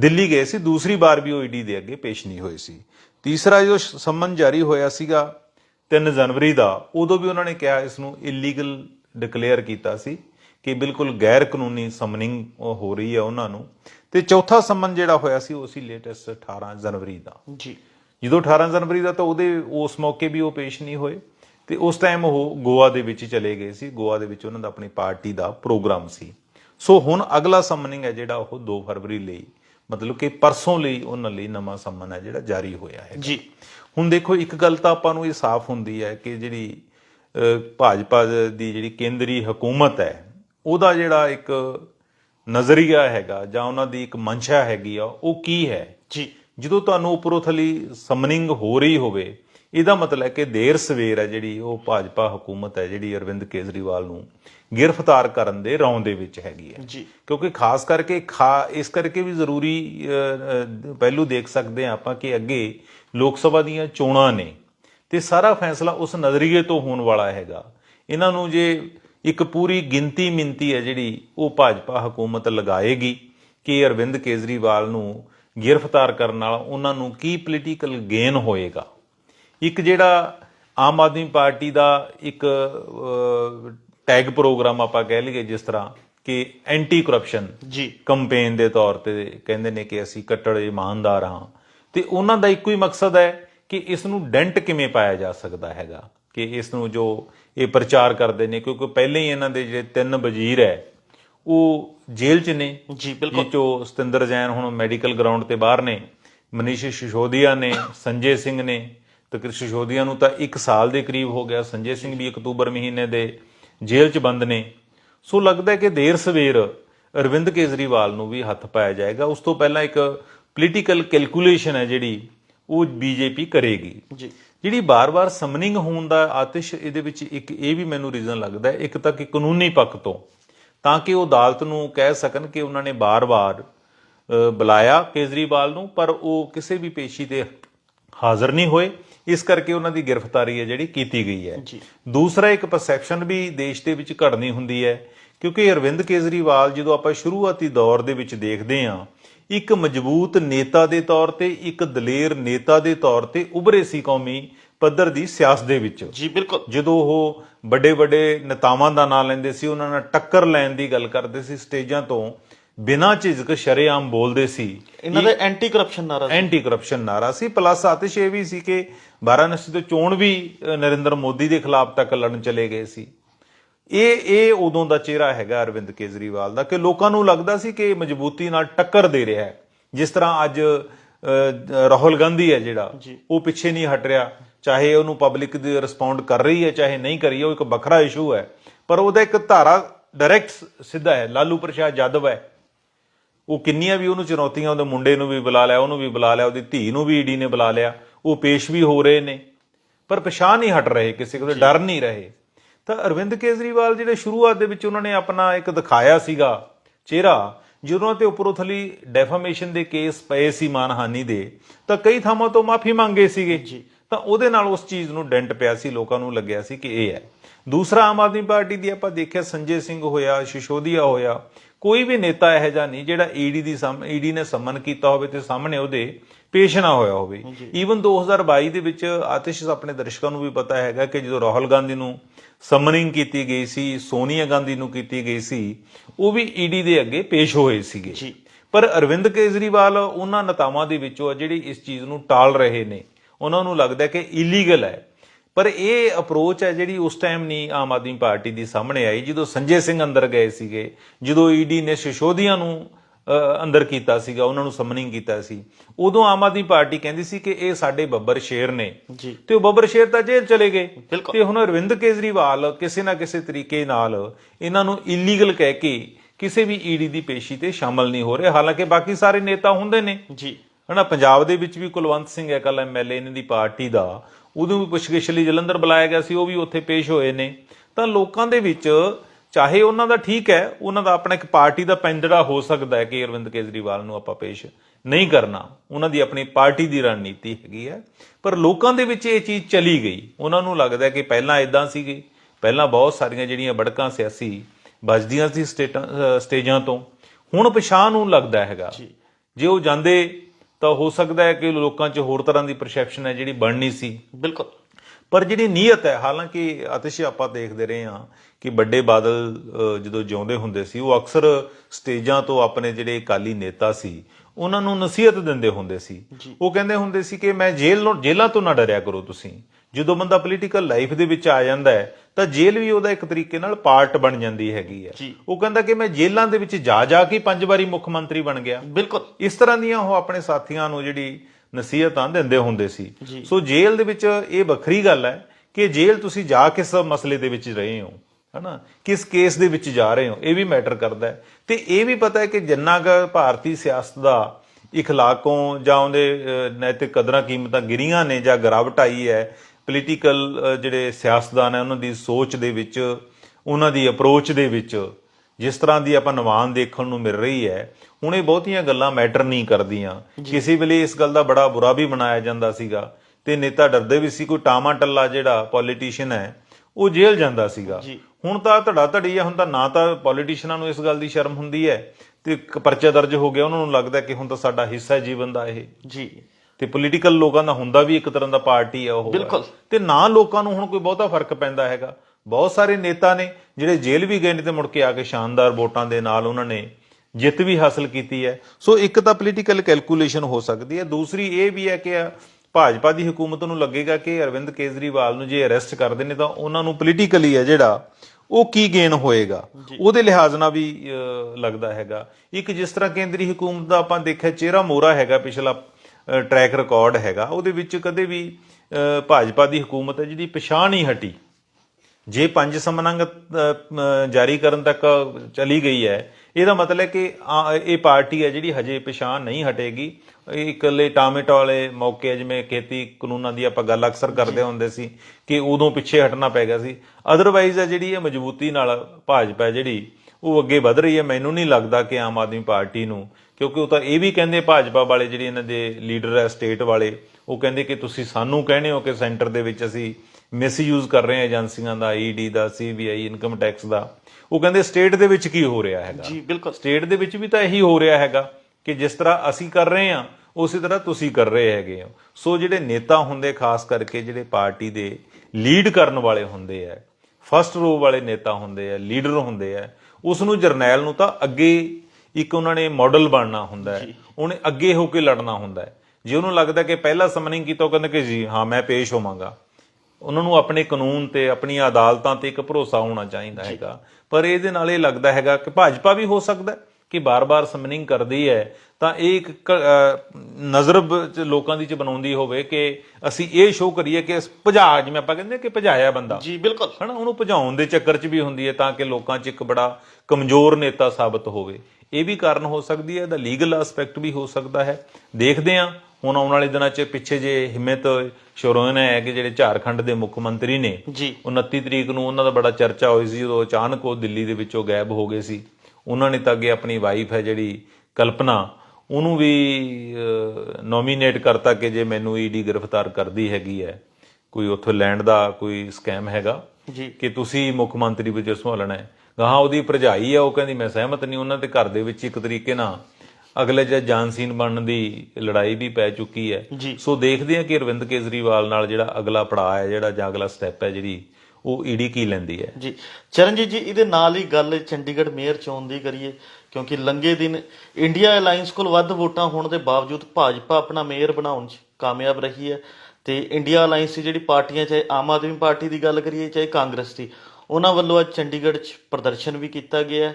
ਦਿੱਲੀ ਗਏ ਸੀ ਦੂਸਰੀ ਵਾਰ ਵੀ ਉਹ ਈਡੀ ਦੇ ਅੱਗੇ ਪੇਸ਼ ਨਹੀਂ ਹੋਏ ਸੀ। ਤੀਸਰਾ ਜੋ ਸੰਮਨ ਜਾਰੀ ਹੋਇਆ ਸੀਗਾ 3 ਜਨਵਰੀ ਦਾ ਉਦੋਂ ਵੀ ਉਹਨਾਂ ਨੇ ਕਿਹਾ ਇਸ ਨੂੰ ਇਲੀਗਲ ਡਿਕਲੇਅਰ ਕੀਤਾ ਸੀ ਕਿ ਬਿਲਕੁਲ ਗੈਰ ਕਾਨੂੰਨੀ ਸਮਨਿੰਗ ਹੋ ਰਹੀ ਹੈ ਉਹਨਾਂ ਨੂੰ। ਤੇ ਚੌਥਾ ਸੰਮਨ ਜਿਹੜਾ ਹੋਇਆ ਸੀ ਉਹ ਸੀ ਲੇਟੈਸਟ 18 ਜਨਵਰੀ ਦਾ। ਜੀ। ਜਦੋਂ 18 ਜਨਵਰੀ ਦਾ ਤਾਂ ਉਹਦੇ ਉਸ ਮੌਕੇ ਵੀ ਉਹ ਪੇਸ਼ ਨਹੀਂ ਹੋਏ। ਤੇ ਉਸ ਟਾਈਮ ਉਹ ਗੋਆ ਦੇ ਵਿੱਚ ਚਲੇ ਗਏ ਸੀ। ਗੋਆ ਦੇ ਵਿੱਚ ਉਹਨਾਂ ਦਾ ਆਪਣੀ ਪਾਰਟੀ ਦਾ ਪ੍ਰੋਗਰਾਮ ਸੀ। ਸੋ ਹੁਣ ਅਗਲਾ ਸਮਨਿੰਗ ਹੈ ਜਿਹੜਾ ਉਹ 2 ਫਰਵਰੀ ਲਈ ਮਤਲਬ ਕਿ ਪਰਸੋਂ ਲਈ ਉਹਨਾਂ ਲਈ ਨਵਾਂ ਸੰਮਨ ਹੈ ਜਿਹੜਾ ਜਾਰੀ ਹੋਇਆ ਹੈ ਜੀ। ਹੁਣ ਦੇਖੋ ਇੱਕ ਗੱਲ ਤਾਂ ਆਪਾਂ ਨੂੰ ਇਹ ਸਾਫ਼ ਹੁੰਦੀ ਹੈ ਕਿ ਜਿਹੜੀ ਭਾਜਪਾ ਦੀ ਜਿਹੜੀ ਕੇਂਦਰੀ ਹਕੂਮਤ ਹੈ ਉਹਦਾ ਜਿਹੜਾ ਇੱਕ ਨਜ਼ਰੀਆ ਹੈਗਾ ਜਾਂ ਉਹਨਾਂ ਦੀ ਇੱਕ ਮਨਸ਼ਾ ਹੈਗੀ ਆ ਉਹ ਕੀ ਹੈ? ਜੀ। ਜਦੋਂ ਤੁਹਾਨੂੰ ਉੱਪਰੋਂ ਥਲੀ ਸਮਨਿੰਗ ਹੋ ਰਹੀ ਹੋਵੇ ਇਹਦਾ ਮਤਲਬ ਹੈ ਕਿ ਦੇਰ ਸਵੇਰ ਹੈ ਜਿਹੜੀ ਉਹ ਭਾਜਪਾ ਹਕੂਮਤ ਹੈ ਜਿਹੜੀ ਅਰਵਿੰਦ ਕੇਜਰੀਵਾਲ ਨੂੰ ਗ੍ਰਿਫਤਾਰ ਕਰਨ ਦੇ ਰੌਂ ਦੇ ਵਿੱਚ ਹੈਗੀ ਹੈ। ਜੀ। ਕਿਉਂਕਿ ਖਾਸ ਕਰਕੇ ਖਾ ਇਸ ਕਰਕੇ ਵੀ ਜ਼ਰੂਰੀ ਪਹਿਲੂ ਦੇਖ ਸਕਦੇ ਹਾਂ ਆਪਾਂ ਕਿ ਅੱਗੇ ਲੋਕ ਸਭਾ ਦੀਆਂ ਚੋਣਾਂ ਨੇ ਤੇ ਸਾਰਾ ਫੈਸਲਾ ਉਸ ਨਜ਼ਰੀਏ ਤੋਂ ਹੋਣ ਵਾਲਾ ਹੈਗਾ। ਇਹਨਾਂ ਨੂੰ ਜੇ ਇੱਕ ਪੂਰੀ ਗਿਣਤੀ ਮਿੰਤੀ ਹੈ ਜਿਹੜੀ ਉਹ ਭਾਜਪਾ ਹਕੂਮਤ ਲਗਾਏਗੀ ਕਿ ਅਰਵਿੰਦ ਕੇਜਰੀਵਾਲ ਨੂੰ ਗ੍ਰਿਫਤਾਰ ਕਰਨ ਨਾਲ ਉਹਨਾਂ ਨੂੰ ਕੀ ਪੋਲੀਟੀਕਲ ਗੇਨ ਹੋਏਗਾ। ਇੱਕ ਜਿਹੜਾ ਆਮ ਆਦਮੀ ਪਾਰਟੀ ਦਾ ਇੱਕ ਟੈਗ ਪ੍ਰੋਗਰਾਮ ਆਪਾਂ ਕਹਿ ਲਈਏ ਜਿਸ ਤਰ੍ਹਾਂ ਕਿ ਐਂਟੀ ਕਰਪਸ਼ਨ ਜੀ। ਕੰਪੇਨ ਦੇ ਤੌਰ ਤੇ ਕਹਿੰਦੇ ਨੇ ਕਿ ਅਸੀਂ ਕੱਟੜ ਇਮਾਨਦਾਰ ਹਾਂ। ਤੇ ਉਹਨਾਂ ਦਾ ਇੱਕੋ ਹੀ ਮਕਸਦ ਹੈ ਕਿ ਇਸ ਨੂੰ ਡੈਂਟ ਕਿਵੇਂ ਪਾਇਆ ਜਾ ਸਕਦਾ ਹੈਗਾ? ਕਿ ਇਸ ਨੂੰ ਜੋ ਇਹ ਪ੍ਰਚਾਰ ਕਰਦੇ ਨੇ ਕਿਉਂਕਿ ਪਹਿਲੇ ਹੀ ਇਹਨਾਂ ਦੇ ਜਿਹੜੇ ਤਿੰਨ ਵਜ਼ੀਰ ਹੈ ਉਹ ਜੇਲ੍ਹ 'ਚ ਨੇ। ਜੀ ਬਿਲਕੁਲ। ਚੋਂ ਸਤਿੰਦਰ ਜੈਨ ਹੁਣ ਮੈਡੀਕਲ ਗਰਾਊਂਡ ਤੇ ਬਾਹਰ ਨੇ ਮਨੀਸ਼ ਸਿਸੋਦੀਆ ਨੇ ਸੰਜੇ ਸਿੰਘ ਨੇ ਤੇ ਸਿਸੋਦੀਆ ਨੂੰ ਤਾਂ 1 ਸਾਲ ਦੇ ਕਰੀਬ ਹੋ ਗਿਆ ਸੰਜੇ ਸਿੰਘ ਵੀ ਅਕਤੂਬਰ ਮਹੀਨੇ ਦੇ ਜੇਲ੍ਹ 'ਚ ਬੰਦ ਨੇ। ਸੋ ਲੱਗਦਾ ਹੈ ਕਿ ਦੇਰ ਸਵੇਰ ਅਰਵਿੰਦ ਕੇਜਰੀਵਾਲ ਨੂੰ ਵੀ ਹੱਥ ਪਾਇਆ ਜਾਏਗਾ। ਉਸ ਤੋਂ ਪਹਿਲਾਂ ਇੱਕ ਪੋਲੀਟੀਕਲ ਕੈਲਕੂਲੇਸ਼ਨ ਹੈ ਜਿਹੜੀ ਉਹ ਬੀਜੇਪੀ ਕਰੇਗੀ। ਜੀ। ਜਿਹੜੀ ਬਾਰ-ਬਾਰ ਸਮਨਿੰਗ ਹੋਣ ਦਾ ਆਤਿਸ਼ ਇਹਦੇ ਵਿੱਚ ਇੱਕ ਇਹ ਵੀ ਮੈਨੂੰ ਰੀਜ਼ਨ ਲੱਗਦਾ ਹੈ ਇੱਕ ਤਾਂ ਕਿ ਕਾਨੂੰਨੀ ਪੱਖ ਤੋਂ ਤਾਂ ਕਿ ਉਹ ਅਦਾਲਤ ਨੂੰ ਕਹਿ ਸਕਣ ਕਿ ਉਹਨਾਂ ਨੇ ਬਾਰ-ਬਾਰ ਬੁਲਾਇਆ ਕੇਜਰੀਵਾਲ ਨੂੰ ਪਰ ਉਹ ਕਿਸੇ ਵੀ ਪੇਸ਼ੀ ਤੇ ਹਾਜ਼ਰ ਨਹੀਂ ਹੋਏ। ਇਸ ਕਰਕੇ ਉਹਨਾਂ ਦੀ ਗ੍ਰਿਫਤਾਰੀ ਹੈ ਜਿਹੜੀ ਕੀਤੀ ਗਈ ਹੈ। ਦੂਸਰਾ ਇੱਕ ਪਰਸੈਪਸ਼ਨ ਵੀ ਦੇਸ਼ ਦੇ ਵਿੱਚ ਘੜਨੀ ਹੁੰਦੀ ਹੈ ਕਿਉਂਕਿ ਅਰਵਿੰਦ ਕੇਜਰੀਵਾਲ ਜਦੋਂ ਆਪਾਂ ਸ਼ੁਰੂਆਤੀ ਦੌਰ ਦੇ ਵਿੱਚ ਦੇਖਦੇ ਹਾਂ ਇੱਕ ਮਜ਼ਬੂਤ ਨੇਤਾ ਦੇ ਤੌਰ ਤੇ ਇੱਕ ਦਲੇਰ ਨੇਤਾ ਦੇ ਤੌਰ ਤੇ ਉਭਰੇ ਸੀ ਕੌਮੀ ਪੱਧਰ ਦੀ ਸਿਆਸਤ ਦੇ ਵਿੱਚ ਜੀ ਬਿਲਕੁਲ ਜਦੋਂ ਉਹ ਵੱਡੇ ਵੱਡੇ ਨੇਤਾਵਾਂ ਦਾ ਨਾਂ ਲੈਂਦੇ ਸੀ ਉਹਨਾਂ ਨਾਲ ਟੱਕਰ ਲੈਣ ਦੀ ਗੱਲ ਕਰਦੇ ਸੀ ਸਟੇਜਾਂ ਤੋਂ ਬਿਨਾਂ ਝਿਜਕ ਸ਼ਰੇਆਮ ਬੋਲਦੇ ਸੀ ਇਹਨਾਂ ਦਾ ਐਂਟੀ ਕਰਪਸ਼ਨ ਨਾਰਾ ਸੀ। ਐਂਟੀ ਕਰਪਸ਼ਨ ਨਾਰਾ ਸੀ ਪਲੱਸ ਆਤਿਸ਼ ਇਹ ਵੀ ਸੀ ਕਿ ਵਾਰਾਣਸੀ ਤੋਂ ਚੋਣ ਵੀ ਨਰਿੰਦਰ ਮੋਦੀ ਦੇ ਖਿਲਾਫ ਤੱਕ ਲੜਨ ਚਲੇ ਗਏ ਸੀ। ਇਹ ਇਹ ਉਦੋਂ ਦਾ ਚਿਹਰਾ ਹੈਗਾ ਅਰਵਿੰਦ ਕੇਜਰੀਵਾਲ ਦਾ ਕਿ ਲੋਕਾਂ ਨੂੰ ਲੱਗਦਾ ਸੀ ਕਿ ਇਹ ਮਜ਼ਬੂਤੀ ਨਾਲ ਟੱਕਰ ਦੇ ਰਿਹਾ ਹੈ। ਜਿਸ ਤਰ੍ਹਾਂ ਅੱਜ ਰਾਹੁਲ ਗਾਂਧੀ ਹੈ ਜਿਹੜਾ। ਉਹ ਪਿੱਛੇ ਨਹੀਂ ਹਟ ਰਿਹਾ। ਚਾਹੇ ਉਹਨੂੰ ਪਬਲਿਕ ਦੀ ਰਿਸਪੌਂਡ ਕਰ ਰਹੀ ਹੈ ਚਾਹੇ ਨਹੀਂ ਕਰੀ ਉਹ ਇੱਕ ਵੱਖਰਾ ਇਸ਼ੂ ਹੈ। ਪਰ ਉਹਦਾ ਇੱਕ ਧਾਰਾ ਡਾਇਰੈਕਟ ਸਿੱਧਾ ਹੈ ਲਾਲੂ ਪ੍ਰਸ਼ਾਦ ਯਾਦਵ ਹੈ। ਉਹ ਕਿੰਨੀਆਂ ਵੀ ਉਹਨੂੰ ਚੁਣੌਤੀਆਂ ਉਹਦੇ ਮੁੰਡੇ ਨੂੰ ਵੀ ਬੁਲਾ ਲਿਆ ਉਹਨੂੰ ਵੀ ਬੁਲਾ ਲਿਆ ਉਹਦੀ ਧੀ ਨੂੰ ਵੀ ਈਡੀ ਨੇ ਬੁਲਾ ਲਿਆ। ਉਹ ਪੇਸ਼ ਵੀ ਹੋ ਰਹੇ ਨੇ ਪਰ ਪਛਾਣ ਨਹੀਂ ਹਟ ਰਹੇ ਕਿਸੇ ਕੋਲ ਡਰ ਨਹੀਂ ਰਹੇ। ਤਾਂ ਅਰਵਿੰਦ ਕੇਜਰੀਵਾਲ ਜਿਹੜੇ ਸ਼ੁਰੂਆਤ ਦੇ ਵਿੱਚ ਉਹਨਾਂ ਨੇ ਆਪਣਾ ਇੱਕ ਦਿਖਾਇਆ ਸੀਗਾ ਚਿਹਰਾ ਜਦੋਂ ਤੇ ਉੱਪਰੋਂ ਥਲੀ ਡੈਫਾਮੇਸ਼ਨ ਦੇ ਕੇਸ ਪਏ ਸੀ ਮਾਨਹਾਨੀ ਦੇ ਤਾਂ ਕਈ ਥਾਵਾਂ ਤੋਂ ਮਾਫੀ ਮੰਗੇ ਸੀਗੇ। ਤਾਂ ਉਹਦੇ ਨਾਲ ਉਸ ਚੀਜ਼ ਨੂੰ ਡੈਂਟ ਪਿਆ ਸੀ ਲੋਕਾਂ ਨੂੰ ਲੱਗਿਆ ਸੀ ਕਿ ਇਹ ਹੈ। ਦੂਸਰਾ ਆਮ ਆਦਮੀ ਪਾਰਟੀ ਦੀ ਆਪਾਂ ਦੇਖਿਆ ਸੰਜੇ ਸਿੰਘ ਹੋਇਆ ਸ਼ਿਸ਼ੋਦੀਆ ਹੋਇਆ ਕੋਈ ਵੀ ਨੇਤਾ ਇਹੋ ਜਿਹਾ ਨਹੀਂ ਜਿਹੜਾ ਈਡੀ ਦੀ ਈਡੀ ਨੇ ਸੰਮਨ ਕੀਤਾ ਹੋਵੇ ਤੇ ਸਾਹਮਣੇ ਉਹਦੇ ਪੇਸ਼ ਨਾ ਹੋਇਆ ਹੋਵੇ। ਈਵਨ 2022 ਦੇ ਵਿੱਚ ਆਤਿਸ਼ ਆਪਣੇ ਦਰਸ਼ਕਾਂ ਨੂੰ ਵੀ ਪਤਾ ਹੈਗਾ ਕਿ ਜਦੋਂ ਰਾਹੁਲ ਗਾਂਧੀ ਨੂੰ ਸਮਨਿੰਗ ਕੀਤੀ ਗਈ ਸੀ ਸੋਨੀਆ ਗਾਂਧੀ ਨੂੰ ਕੀਤੀ ਗਈ ਸੀ ਉਹ ਵੀ ਈਡੀ ਦੇ ਅੱਗੇ ਪੇਸ਼ ਹੋਏ ਸੀਗੇ। ਜੀ। ਪਰ ਅਰਵਿੰਦ ਕੇਜਰੀਵਾਲ ਉਹਨਾਂ ਨੇਤਾਵਾਂ ਦੇ ਵਿੱਚੋਂ ਆ ਜਿਹੜੀ ਇਸ ਚੀਜ਼ ਨੂੰ ਟਾਲ ਰਹੇ ਨੇ ਉਹਨਾਂ ਨੂੰ ਲੱਗਦਾ ਕਿ ਇਲੀਗਲ ਹੈ। ਪਰ ਇਹ ਅਪਰੋਚ ਹੈ ਜਿਹੜੀ ਉਸ ਟਾਈਮ ਨਹੀਂ ਆਮ ਆਦਮੀ ਪਾਰਟੀ ਦੀ ਸਾਹਮਣੇ ਆਈ ਜਦੋਂ ਸੰਜੇ ਸਿੰਘ ਅੰਦਰ ਗਏ ਸੀਗੇ ਜਦੋਂ ਈਡੀ ਨੇ ਸ਼ਿਸ਼ੋਦੀਆ ਨੂੰ ਅੰਦਰ ਕੀਤਾ ਸੀਗਾ ਉਹਨਾਂ ਨੂੰ ਸਮਨਿੰਗ ਕੀਤਾ ਸੀ। ਉਦੋਂ ਆਮ ਆਦਮੀ ਪਾਰਟੀ ਕਹਿੰਦੀ ਸੀ ਕਿ ਇਹ ਸਾਡੇ ਬੱਬਰ ਸ਼ੇਰ ਨੇ। ਜੀ। ਤੇ ਉਹ ਬੱਬਰ ਸ਼ੇਰ ਤਾਂ ਜੇਲ੍ਹ ਚਲੇ ਗਏ। ਤੇ ਹੁਣ ਅਰਵਿੰਦ ਕੇਜਰੀਵਾਲ ਕਿਸੇ ਨਾ ਕਿਸੇ ਤਰੀਕੇ ਨਾਲ ਇਹਨਾਂ ਨੂੰ ਇਲੀਗਲ ਕਹਿ ਕੇ ਕਿਸੇ ਵੀ ਈਡੀ ਦੀ ਪੇਸ਼ੀ ਤੇ ਸ਼ਾਮਲ ਨਹੀਂ ਹੋ ਰਹੇ। ਹਾਲਾਂਕਿ ਬਾਕੀ ਸਾਰੇ ਨੇਤਾ ਹੁੰਦੇ ਨੇ। ਜੀ। ਹਨਾ ਪੰਜਾਬ ਦੇ ਵਿੱਚ ਵੀ ਕੁਲਵੰਤ ਸਿੰਘ ਹੈ ਕੱਲ ਐਮਐਲਏ ਇਹਨਾਂ ਦੀ ਪਾਰਟੀ ਦਾ। ਉਦੋਂ ਵੀ ਪੁੱਛਗਿੱਛ ਲਈ ਜਲੰਧਰ ਬੁਲਾਇਆ ਗਿਆ ਸੀ ਉਹ ਵੀ ਉੱਥੇ ਪੇਸ਼ ਹੋਏ ਨੇ। ਤਾਂ ਲੋਕਾਂ ਦੇ ਵਿੱਚ ਚਾਹੇ ਉਹਨਾਂ ਦਾ ਠੀਕ ਹੈ ਉਹਨਾਂ ਦਾ ਆਪਣਾ ਇੱਕ ਪਾਰਟੀ ਦਾ ਪੈਂਦੜਾ ਹੋ ਸਕਦਾ ਹੈ ਕਿ ਅਰਵਿੰਦ ਕੇਜਰੀਵਾਲ ਨੂੰ ਆਪਾਂ ਪੇਸ਼ ਨਹੀਂ ਕਰਨਾ। ਉਹਨਾਂ ਦੀ ਆਪਣੀ ਪਾਰਟੀ ਦੀ ਰਣਨੀਤੀ ਹੈਗੀ ਹੈ। ਪਰ ਲੋਕਾਂ ਦੇ ਵਿੱਚ ਇਹ ਚੀਜ਼ ਚਲੀ ਗਈ। ਉਹਨਾਂ ਨੂੰ ਲੱਗਦਾ ਹੈ ਕਿ ਪਹਿਲਾਂ ਇਦਾਂ ਸੀਗੇ। ਪਹਿਲਾਂ ਬਹੁਤ ਸਾਰੀਆਂ ਜਿਹੜੀਆਂ ਬੜਕਾਂ ਸਿਆਸੀ ਵੱਜਦੀਆਂ ਸੀ ਸਟੇਜਾਂ ਤੋਂ। ਹੁਣ ਪਛਾਣ ਨੂੰ ਲੱਗਦਾ ਹੈਗਾ। ਜੇ। ਉਹ ਜਾਂਦੇ ਤਾਂ ਹੋ ਸਕਦਾ ਹੈ ਕਿ ਲੋਕਾਂ 'ਚ ਹੋਰ ਤਰ੍ਹਾਂ ਦੀ ਪਰਸੈਪਸ਼ਨ ਹੈ ਜਿਹੜੀ ਬਣਨੀ ਸੀ। ਬਿਲਕੁਲ। ਪਰ ਜਿਹੜੀ ਨੀਅਤ ਹੈ ਹਾਲਾਂਕਿ ਅਤਿਸ਼ ਆਪਾਂ ਦੇਖਦੇ ਰਹੇ ਹਾਂ ਕਿ ਵੱਡੇ ਬਾਦਲ ਜਦੋਂ ਜਿਉਂਦੇ ਹੁੰਦੇ ਸੀ ਉਹ ਅਕਸਰ ਸਟੇਜਾਂ ਤੋਂ ਆਪਣੇ ਜਿਹੜੇ ਅਕਾਲੀ ਨੇਤਾ ਸੀ ਉਹਨਾਂ ਨੂੰ ਨਸੀਹਤ ਦਿੰਦੇ ਹੁੰਦੇ ਸੀ। ਉਹ ਕਹਿੰਦੇ ਹੁੰਦੇ ਸੀ ਕਿ ਮੈਂ ਜੇਲ੍ਹ ਨੂੰ ਜੇਲ੍ਹਾਂ ਤੋਂ ਨਾ ਡਰਿਆ ਕਰੋ ਤੁਸੀਂ। ਜਦੋਂ ਬੰਦਾ ਪੋਲੀਟੀਕਲ ਲਾਈਫ ਦੇ ਵਿੱਚ ਆ ਜਾਂਦਾ ਹੈ ਤਾਂ ਜੇਲ੍ਹ ਵੀ ਉਹਦਾ ਇੱਕ ਤਰੀਕੇ ਨਾਲ ਪਾਰਟ ਬਣ ਜਾਂਦੀ ਹੈਗੀ ਹੈ। ਉਹ ਕਹਿੰਦਾ ਕਿ ਮੈਂ ਜੇਲ੍ਹਾਂ ਦੇ ਵਿੱਚ ਜਾ ਜਾ ਕੇ ਪੰਜ ਵਾਰੀ ਮੁੱਖ ਮੰਤਰੀ ਬਣ ਗਿਆ। ਬਿਲਕੁਲ। ਇਸ ਤਰ੍ਹਾਂ ਦੀਆਂ ਉਹ ਆਪਣੇ ਸਾਥੀਆਂ ਨੂੰ ਜਿਹੜੀ ਨਸੀਹਤਾਂ ਦਿੰਦੇ ਹੁੰਦੇ ਸੀ। ਸੋ ਜੇਲ੍ਹ ਦੇ ਵਿੱਚ ਇਹ ਵੱਖਰੀ ਗੱਲ ਹੈ ਕਿ ਜੇਲ੍ਹ ਤੁਸੀਂ ਜਾ ਕਿਸ ਮਸਲੇ ਦੇ ਵਿੱਚ ਰਹੇ ਹੋ? ਹਨਾ? ਕਿਸ ਕੇਸ ਦੇ ਵਿੱਚ ਜਾ ਰਹੇ ਹੋ? ਇਹ ਵੀ ਮੈਟਰ ਕਰਦਾ ਹੈ। ਤੇ ਇਹ ਵੀ ਪਤਾ ਹੈ ਕਿ ਜਿੰਨਾ ਕੁ ਭਾਰਤੀ ਸਿਆਸਤ ਦਾ ਇਖਲਾਕੋਂ ਜਾਂ ਉਹਦੇ ਨੈਤਿਕ ਕਦਰਾਂ ਕੀਮਤਾਂ ਗਿਰੀਆਂ ਨੇ ਜਾਂ ਗਿਰਾਵਟ ਆਈ ਹੈ ਪੋਲੀਟੀਕਲ ਜਿਹੜੇ ਸਿਆਸਤਦਾਨ ਹੈ ਉਹਨਾਂ ਦੀ ਸੋਚ ਦੇ ਵਿੱਚ ਉਹਨਾਂ ਦੀ ਅਪਰੋਚ ਦੇ ਵਿੱਚ ਜਿਸ ਤਰ੍ਹਾਂ ਦੀ ਆਪਾਂ ਨਿਵਾਨ ਦੇਖਣ ਨੂੰ ਮਿਲ ਰਹੀ ਹੈ ਹੁਣ ਇਹ ਬਹੁਤੀਆਂ ਗੱਲਾਂ ਮੈਟਰ ਨਹੀਂ ਕਰਦੀਆਂ। ਕਿਸੇ ਵੇਲੇ ਇਸ ਗੱਲ ਦਾ ਬੜਾ ਬੁਰਾ ਵੀ ਬਣਾਇਆ ਜਾਂਦਾ ਸੀਗਾ। ਤੇ ਨੇਤਾ ਡਰਦੇ ਵੀ ਸੀ ਕੋਈ ਟਾਮਾ ਟੱਲਾ ਜਿਹੜਾ ਪੋਲੀਟੀਸ਼ੀਅਨ ਹੈ ਉਹ ਜੇਲ੍ਹ ਜਾਂਦਾ ਸੀਗਾ। ਹੁਣ ਤਾਂ ਧੜਾ ਧੜੀ ਹੈ ਹੁਣ ਤਾਂ ਨਾ ਤਾਂ ਪੋਲੀਟੀਸ਼ੀਅਨਾਂ ਨੂੰ ਇਸ ਗੱਲ ਦੀ ਸ਼ਰਮ ਹੁੰਦੀ ਹੈ ਤੇ ਇੱਕ ਪਰਚਾ ਦਰਜ ਹੋ ਗਿਆ ਉਹਨਾਂ ਨੂੰ ਲੱਗਦਾ ਕਿ ਹੁਣ ਤਾਂ ਸਾਡਾ ਹਿੱਸਾ ਹੈ ਜੀਵਨ ਦਾ ਇਹ। ਜੀ। ਤੇ ਪੋਲੀਟੀਕਲ ਲੋਕਾਂ ਦਾ ਹੁੰਦਾ ਵੀ ਇੱਕ ਤਰ੍ਹਾਂ ਦਾ ਪਾਰਟੀ ਆ ਉਹ। ਬਿਲਕੁਲ। ਤੇ ਨਾ ਲੋਕਾਂ ਨੂੰ ਹੁਣ ਕੋਈ ਬਹੁਤਾ ਫ਼ਰਕ ਪੈਂਦਾ ਹੈਗਾ। ਬਹੁਤ ਸਾਰੇ ਨੇਤਾ ਨੇ ਜਿਹੜੇ ਜੇਲ੍ਹ ਵੀ ਗਏ ਨੇ ਤੇ ਮੁੜ ਕੇ ਆ ਕੇ ਸ਼ਾਨਦਾਰ ਵੋਟਾਂ ਦੇ ਨਾਲ ਉਹਨਾਂ ਨੇ ਜਿੱਤ ਵੀ ਹਾਸਲ ਕੀਤੀ ਹੈ। ਸੋ ਇੱਕ ਤਾਂ ਪੋਲੀਟੀਕਲ ਕੈਲਕੂਲੇਸ਼ਨ ਹੋ ਸਕਦੀ ਹੈ ਦੂਸਰੀ ਇਹ ਵੀ ਹੈ ਕਿ ਭਾਜਪਾ ਦੀ ਹਕੂਮਤ ਨੂੰ ਲੱਗੇਗਾ ਕਿ ਅਰਵਿੰਦ ਕੇਜਰੀਵਾਲ ਨੂੰ ਜੇ ਅਰੈਸਟ ਕਰਦੇ ਨੇ ਤਾਂ ਉਹਨਾਂ ਨੂੰ ਪੋਲੀਟੀਕਲੀ ਹੈ ਜਿਹੜਾ ਉਹ ਕੀ ਗੇਨ ਹੋਏਗਾ? ਉਹਦੇ ਲਿਹਾਜ਼ ਨਾਲ ਵੀ ਲੱਗਦਾ ਹੈਗਾ। ਇੱਕ ਜਿਸ ਤਰ੍ਹਾਂ ਕੇਂਦਰੀ ਹਕੂਮਤ ਦਾ ਆਪਾਂ ਦੇਖਿਆ ਚਿਹਰਾ ਮੋਰਾ ਹੈਗਾ ਪਿਛਲਾ ਟਰੈਕ ਰਿਕਾਰਡ ਹੈਗਾ। ਉਹਦੇ ਵਿੱਚ ਕਦੇ ਵੀ ਭਾਜਪਾ ਦੀ ਹਕੂਮਤ ਹੈ ਜਿਹੜੀ ਪਛਾਣ ਹੀ ਹਟੀ। ਜੇ ਪੰਜ ਸਮਨੰਗ ਜਾਰੀ ਕਰਨ ਤੱਕ ਚਲੀ ਗਈ ਹੈ ਇਹਦਾ ਮਤਲਬ ਹੈ ਕਿ ਇਹ ਪਾਰਟੀ ਹੈ ਜਿਹੜੀ ਹਜੇ ਪਛਾਣ ਨਹੀਂ ਹਟੇਗੀ। ਇਕੱਲੇ ਟਾਮੇਟੋ ਵਾਲੇ ਮੌਕੇ ਜਿਵੇਂ ਖੇਤੀ ਕਾਨੂੰਨਾਂ ਦੀ ਆਪਾਂ ਗੱਲ ਅਕਸਰ ਕਰਦੇ ਹੁੰਦੇ ਸੀ ਕਿ ਉਦੋਂ ਪਿੱਛੇ ਹਟਣਾ ਪੈ ਗਿਆ ਸੀ। ਅਦਰਵਾਈਜ਼ ਹੈ ਜਿਹੜੀ ਇਹ ਮਜ਼ਬੂਤੀ ਨਾਲ ਭਾਜਪਾ ਜਿਹੜੀ ਉਹ ਅੱਗੇ ਵਧ ਰਹੀ ਹੈ। ਮੈਨੂੰ ਨਹੀਂ ਲੱਗਦਾ ਕਿ ਆਮ ਆਦਮੀ ਪਾਰਟੀ ਨੂੰ ਕਿਉਂਕਿ ਉਹ ਤਾਂ ਇਹ ਵੀ ਕਹਿੰਦੇ ਭਾਜਪਾ ਵਾਲੇ ਜਿਹੜੇ ਇਹਨਾਂ ਦੇ ਲੀਡਰ ਹੈ ਸਟੇਟ ਵਾਲੇ ਉਹ ਕਹਿੰਦੇ ਕਿ ਤੁਸੀਂ ਸਾਨੂੰ ਕਹਿੰਦੇ ਹੋ ਕਿ ਸੈਂਟਰ ਦੇ ਵਿੱਚ ਅਸੀਂ ਮਿਸਯੂਜ਼ ਕਰ ਰਹੇ ਹਾਂ ਏਜੰਸੀਆਂ ਦਾ ਈਡੀ ਦਾ ਸੀਬੀਆਈ ਇਨਕਮ ਟੈਕਸ ਦਾ। ਉਹ ਕਹਿੰਦੇ ਸਟੇਟ ਦੇ ਵਿੱਚ ਕੀ ਹੋ ਰਿਹਾ ਹੈਗਾ? ਜੀ ਬਿਲਕੁਲ। ਸਟੇਟ ਦੇ ਵਿੱਚ ਵੀ ਤਾਂ ਇਹੀ ਹੋ ਰਿਹਾ ਹੈਗਾ ਕਿ ਜਿਸ ਤਰ੍ਹਾਂ ਅਸੀਂ ਕਰ ਰਹੇ ਹਾਂ ਉਸੇ ਤਰ੍ਹਾਂ ਤੁਸੀਂ ਕਰ ਰਹੇ ਹੈਗੇ ਹੋ। ਸੋ ਜਿਹੜੇ ਨੇਤਾ ਹੁੰਦੇ ਖਾਸ ਕਰਕੇ ਜਿਹੜੇ ਪਾਰਟੀ ਦੇ ਲੀਡ ਕਰਨ ਵਾਲੇ ਹੁੰਦੇ ਆ ਫਸਟ ਰੋ ਵਾਲੇ ਨੇਤਾ ਹੁੰਦੇ ਆ ਲੀਡਰ ਹੁੰਦੇ ਆ ਉਸ ਨੂੰ ਜਰਨੈਲ ਨੂੰ ਤਾਂ ਅੱਗੇ ਇੱਕ ਉਹਨਾਂ ਨੇ ਮਾਡਲ ਬਣਨਾ ਹੁੰਦਾ ਹੈ। ਉਹਨੇ ਅੱਗੇ ਹੋ ਕੇ ਲੜਨਾ ਹੁੰਦਾ ਹੈ। ਜੇ ਉਹਨੂੰ ਲੱਗਦਾ ਕਿ ਪਹਿਲਾ ਸਮਨਿੰਗ ਕੀਤਾ ਉਹ ਕਹਿੰਦਾ ਕਿ ਜੀ ਹਾਂ ਮੈਂ ਪੇਸ਼ ਹੋਵਾਂਗਾ। ਉਹਨਾਂ ਨੂੰ ਆਪਣੇ ਕਾਨੂੰਨ ਤੇ ਆਪਣੀਆਂ ਅਦਾਲਤਾਂ ਤੇ ਇੱਕ ਭਰੋਸਾ ਹੋਣਾ ਚਾਹੀਦਾ ਹੈਗਾ। ਪਰ ਇਹਦੇ ਨਾਲ ਇਹ ਲੱਗਦਾ ਹੈਗਾ ਕਿ ਭਾਜਪਾ ਵੀ ਹੋ ਸਕਦਾ ਹੈ। ਕਿ ਬਾਰ-ਬਾਰ ਸਮਨਿੰਗ ਕਰਦੀ ਹੈ ਤਾਂ ਇਹ ਇੱਕ ਨਜ਼ਰ ਚ ਲੋਕਾਂ ਦੀ ਚ ਬਣਾਉਂਦੀ ਹੋਵੇ ਕਿ ਅਸੀਂ ਇਹ ਸ਼ੋਅ ਕਰੀਏ ਕਿ ਭਜਾ ਜਿਵੇਂ ਆਪਾਂ ਕਹਿੰਦੇ ਕਿ ਭਜਾਇਆ ਬੰਦਾ। ਜੀ ਬਿਲਕੁਲ। ਹਨਾ ਉਹਨੂੰ ਭਜਾਉਣ ਦੇ ਚੱਕਰ 'ਚ ਵੀ ਹੁੰਦੀ ਹੈ ਤਾਂ ਕਿ ਲੋਕਾਂ 'ਚ ਇੱਕ ਬੜਾ ਕਮਜ਼ੋਰ ਨੇਤਾ ਸਾਬਤ ਹੋਵੇ। ਇਹ ਵੀ ਕਾਰਨ ਹੋ ਸਕਦੀ ਹੈ ਇਹਦਾ ਲੀਗਲ ਐਸਪੈਕਟ ਵੀ ਹੋ ਸਕਦਾ ਹੈ। ਦੇਖਦੇ ਹਾਂ ਹੁਣ ਆਉਣ ਵਾਲੇ ਦਿਨਾਂ 'ਚ ਪਿੱਛੇ ਜੇ ਹਿੰਮਤ ਸ਼ੋਰਨ ਹੈ ਕਿ ਜਿਹੜੇ ਝਾਰਖੰਡ ਦੇ ਮੁੱਖ ਮੰਤਰੀ ਨੇ ਜੀ। 29 ਤਰੀਕ ਨੂੰ ਉਹਨਾਂ ਦਾ ਬੜਾ ਚਰਚਾ ਹੋਈ ਸੀ ਜਦੋਂ ਅਚਾਨਕ ਉਹ ਦਿੱਲੀ ਦੇ ਵਿੱਚੋਂ ਗਾਇਬ ਹੋ ਗਏ ਸੀ। ਉਹਨਾਂ ਨੇ ਤਾਂ ਅੱਗੇ ਆਪਣੀ ਵਾਈਫ ਹੈ ਜਿਹੜੀ ਕਲਪਨਾ ਉਹਨੂੰ ਵੀ ਨੋਮੀਨੇਟ ਕਰਤਾ ਕਿ ਜੇ ਮੈਨੂੰ ਈਡੀ ਗ੍ਰਿਫਤਾਰ ਕਰਦੀ ਹੈਗੀ ਹੈ ਕੋਈ ਉੱਥੋਂ ਲੈਂਡ ਦਾ ਕੋਈ ਸਕੈਮ ਹੈਗਾ ਜੀ। ਕਿ ਤੁਸੀਂ ਮੁੱਖ ਮੰਤਰੀ ਵਜੋਂ ਸੰਭਾਲਣਾ ਹੈ। ਗਾਹਾਂ ਉਹਦੀ ਭਰਜਾਈ ਆ ਉਹ ਕਹਿੰਦੀ ਮੈਂ ਸਹਿਮਤ ਨਹੀਂ ਉਹਨਾਂ ਦੇ ਘਰ ਦੇ ਵਿੱਚ ਇੱਕ ਤਰੀਕੇ ਨਾਲ ਅਗਲੇ ਜਿਹੜਾ ਜਾਨਸੀਨ ਬਣਨ ਦੀ ਲੜਾਈ ਵੀ ਪੈ ਚੁੱਕੀ ਹੈ। ਸੋ ਦੇਖਦੇ ਹਾਂ ਕਿ ਅਰਵਿੰਦ ਕੇਜਰੀਵਾਲ ਨਾਲ ਜਿਹੜਾ ਅਗਲਾ ਪੜਾਅ ਹੈ ਜਿਹੜਾ ਜਾਂ ਅਗਲਾ ਸਟੈਪ ਹੈ ਜਿਹੜੀ ਉਹ ਈਡੀ ਕੀ ਲੈਂਦੀ ਹੈ? ਜੀ। ਚਰਨਜੀਤ ਜੀ, ਇਹਦੇ ਨਾਲ ਹੀ ਗੱਲ ਚੰਡੀਗੜ੍ਹ ਮੇਅਰ ਚੋਣ ਦੀ ਕਰੀਏ, ਕਿਉਂਕਿ ਲੰਗੇ ਦਿਨ ਇੰਡੀਆ ਅਲਾਈਅੰਸ ਕੋਲ ਵੱਧ ਵੋਟਾਂ ਹੋਣ ਦੇ ਬਾਵਜੂਦ ਭਾਜਪਾ ਆਪਣਾ ਮੇਅਰ ਬਣਾਉਣ 'ਚ ਕਾਮਯਾਬ ਰਹੀ ਹੈ ਤੇ ਇੰਡੀਆ ਅਲਾਈਅੰਸ ਦੀ ਜਿਹੜੀ ਪਾਰਟੀਆਂ, ਚਾਹੇ ਆਮ ਆਦਮੀ ਪਾਰਟੀ ਦੀ ਗੱਲ ਕਰੀਏ, ਚਾਹੇ ਕਾਂਗਰਸ ਦੀ, ਉਹਨਾਂ ਵੱਲੋਂ ਅੱਜ ਚੰਡੀਗੜ੍ਹ 'ਚ ਪ੍ਰਦਰਸ਼ਨ ਵੀ ਕੀਤਾ ਗਿਆ ਹੈ।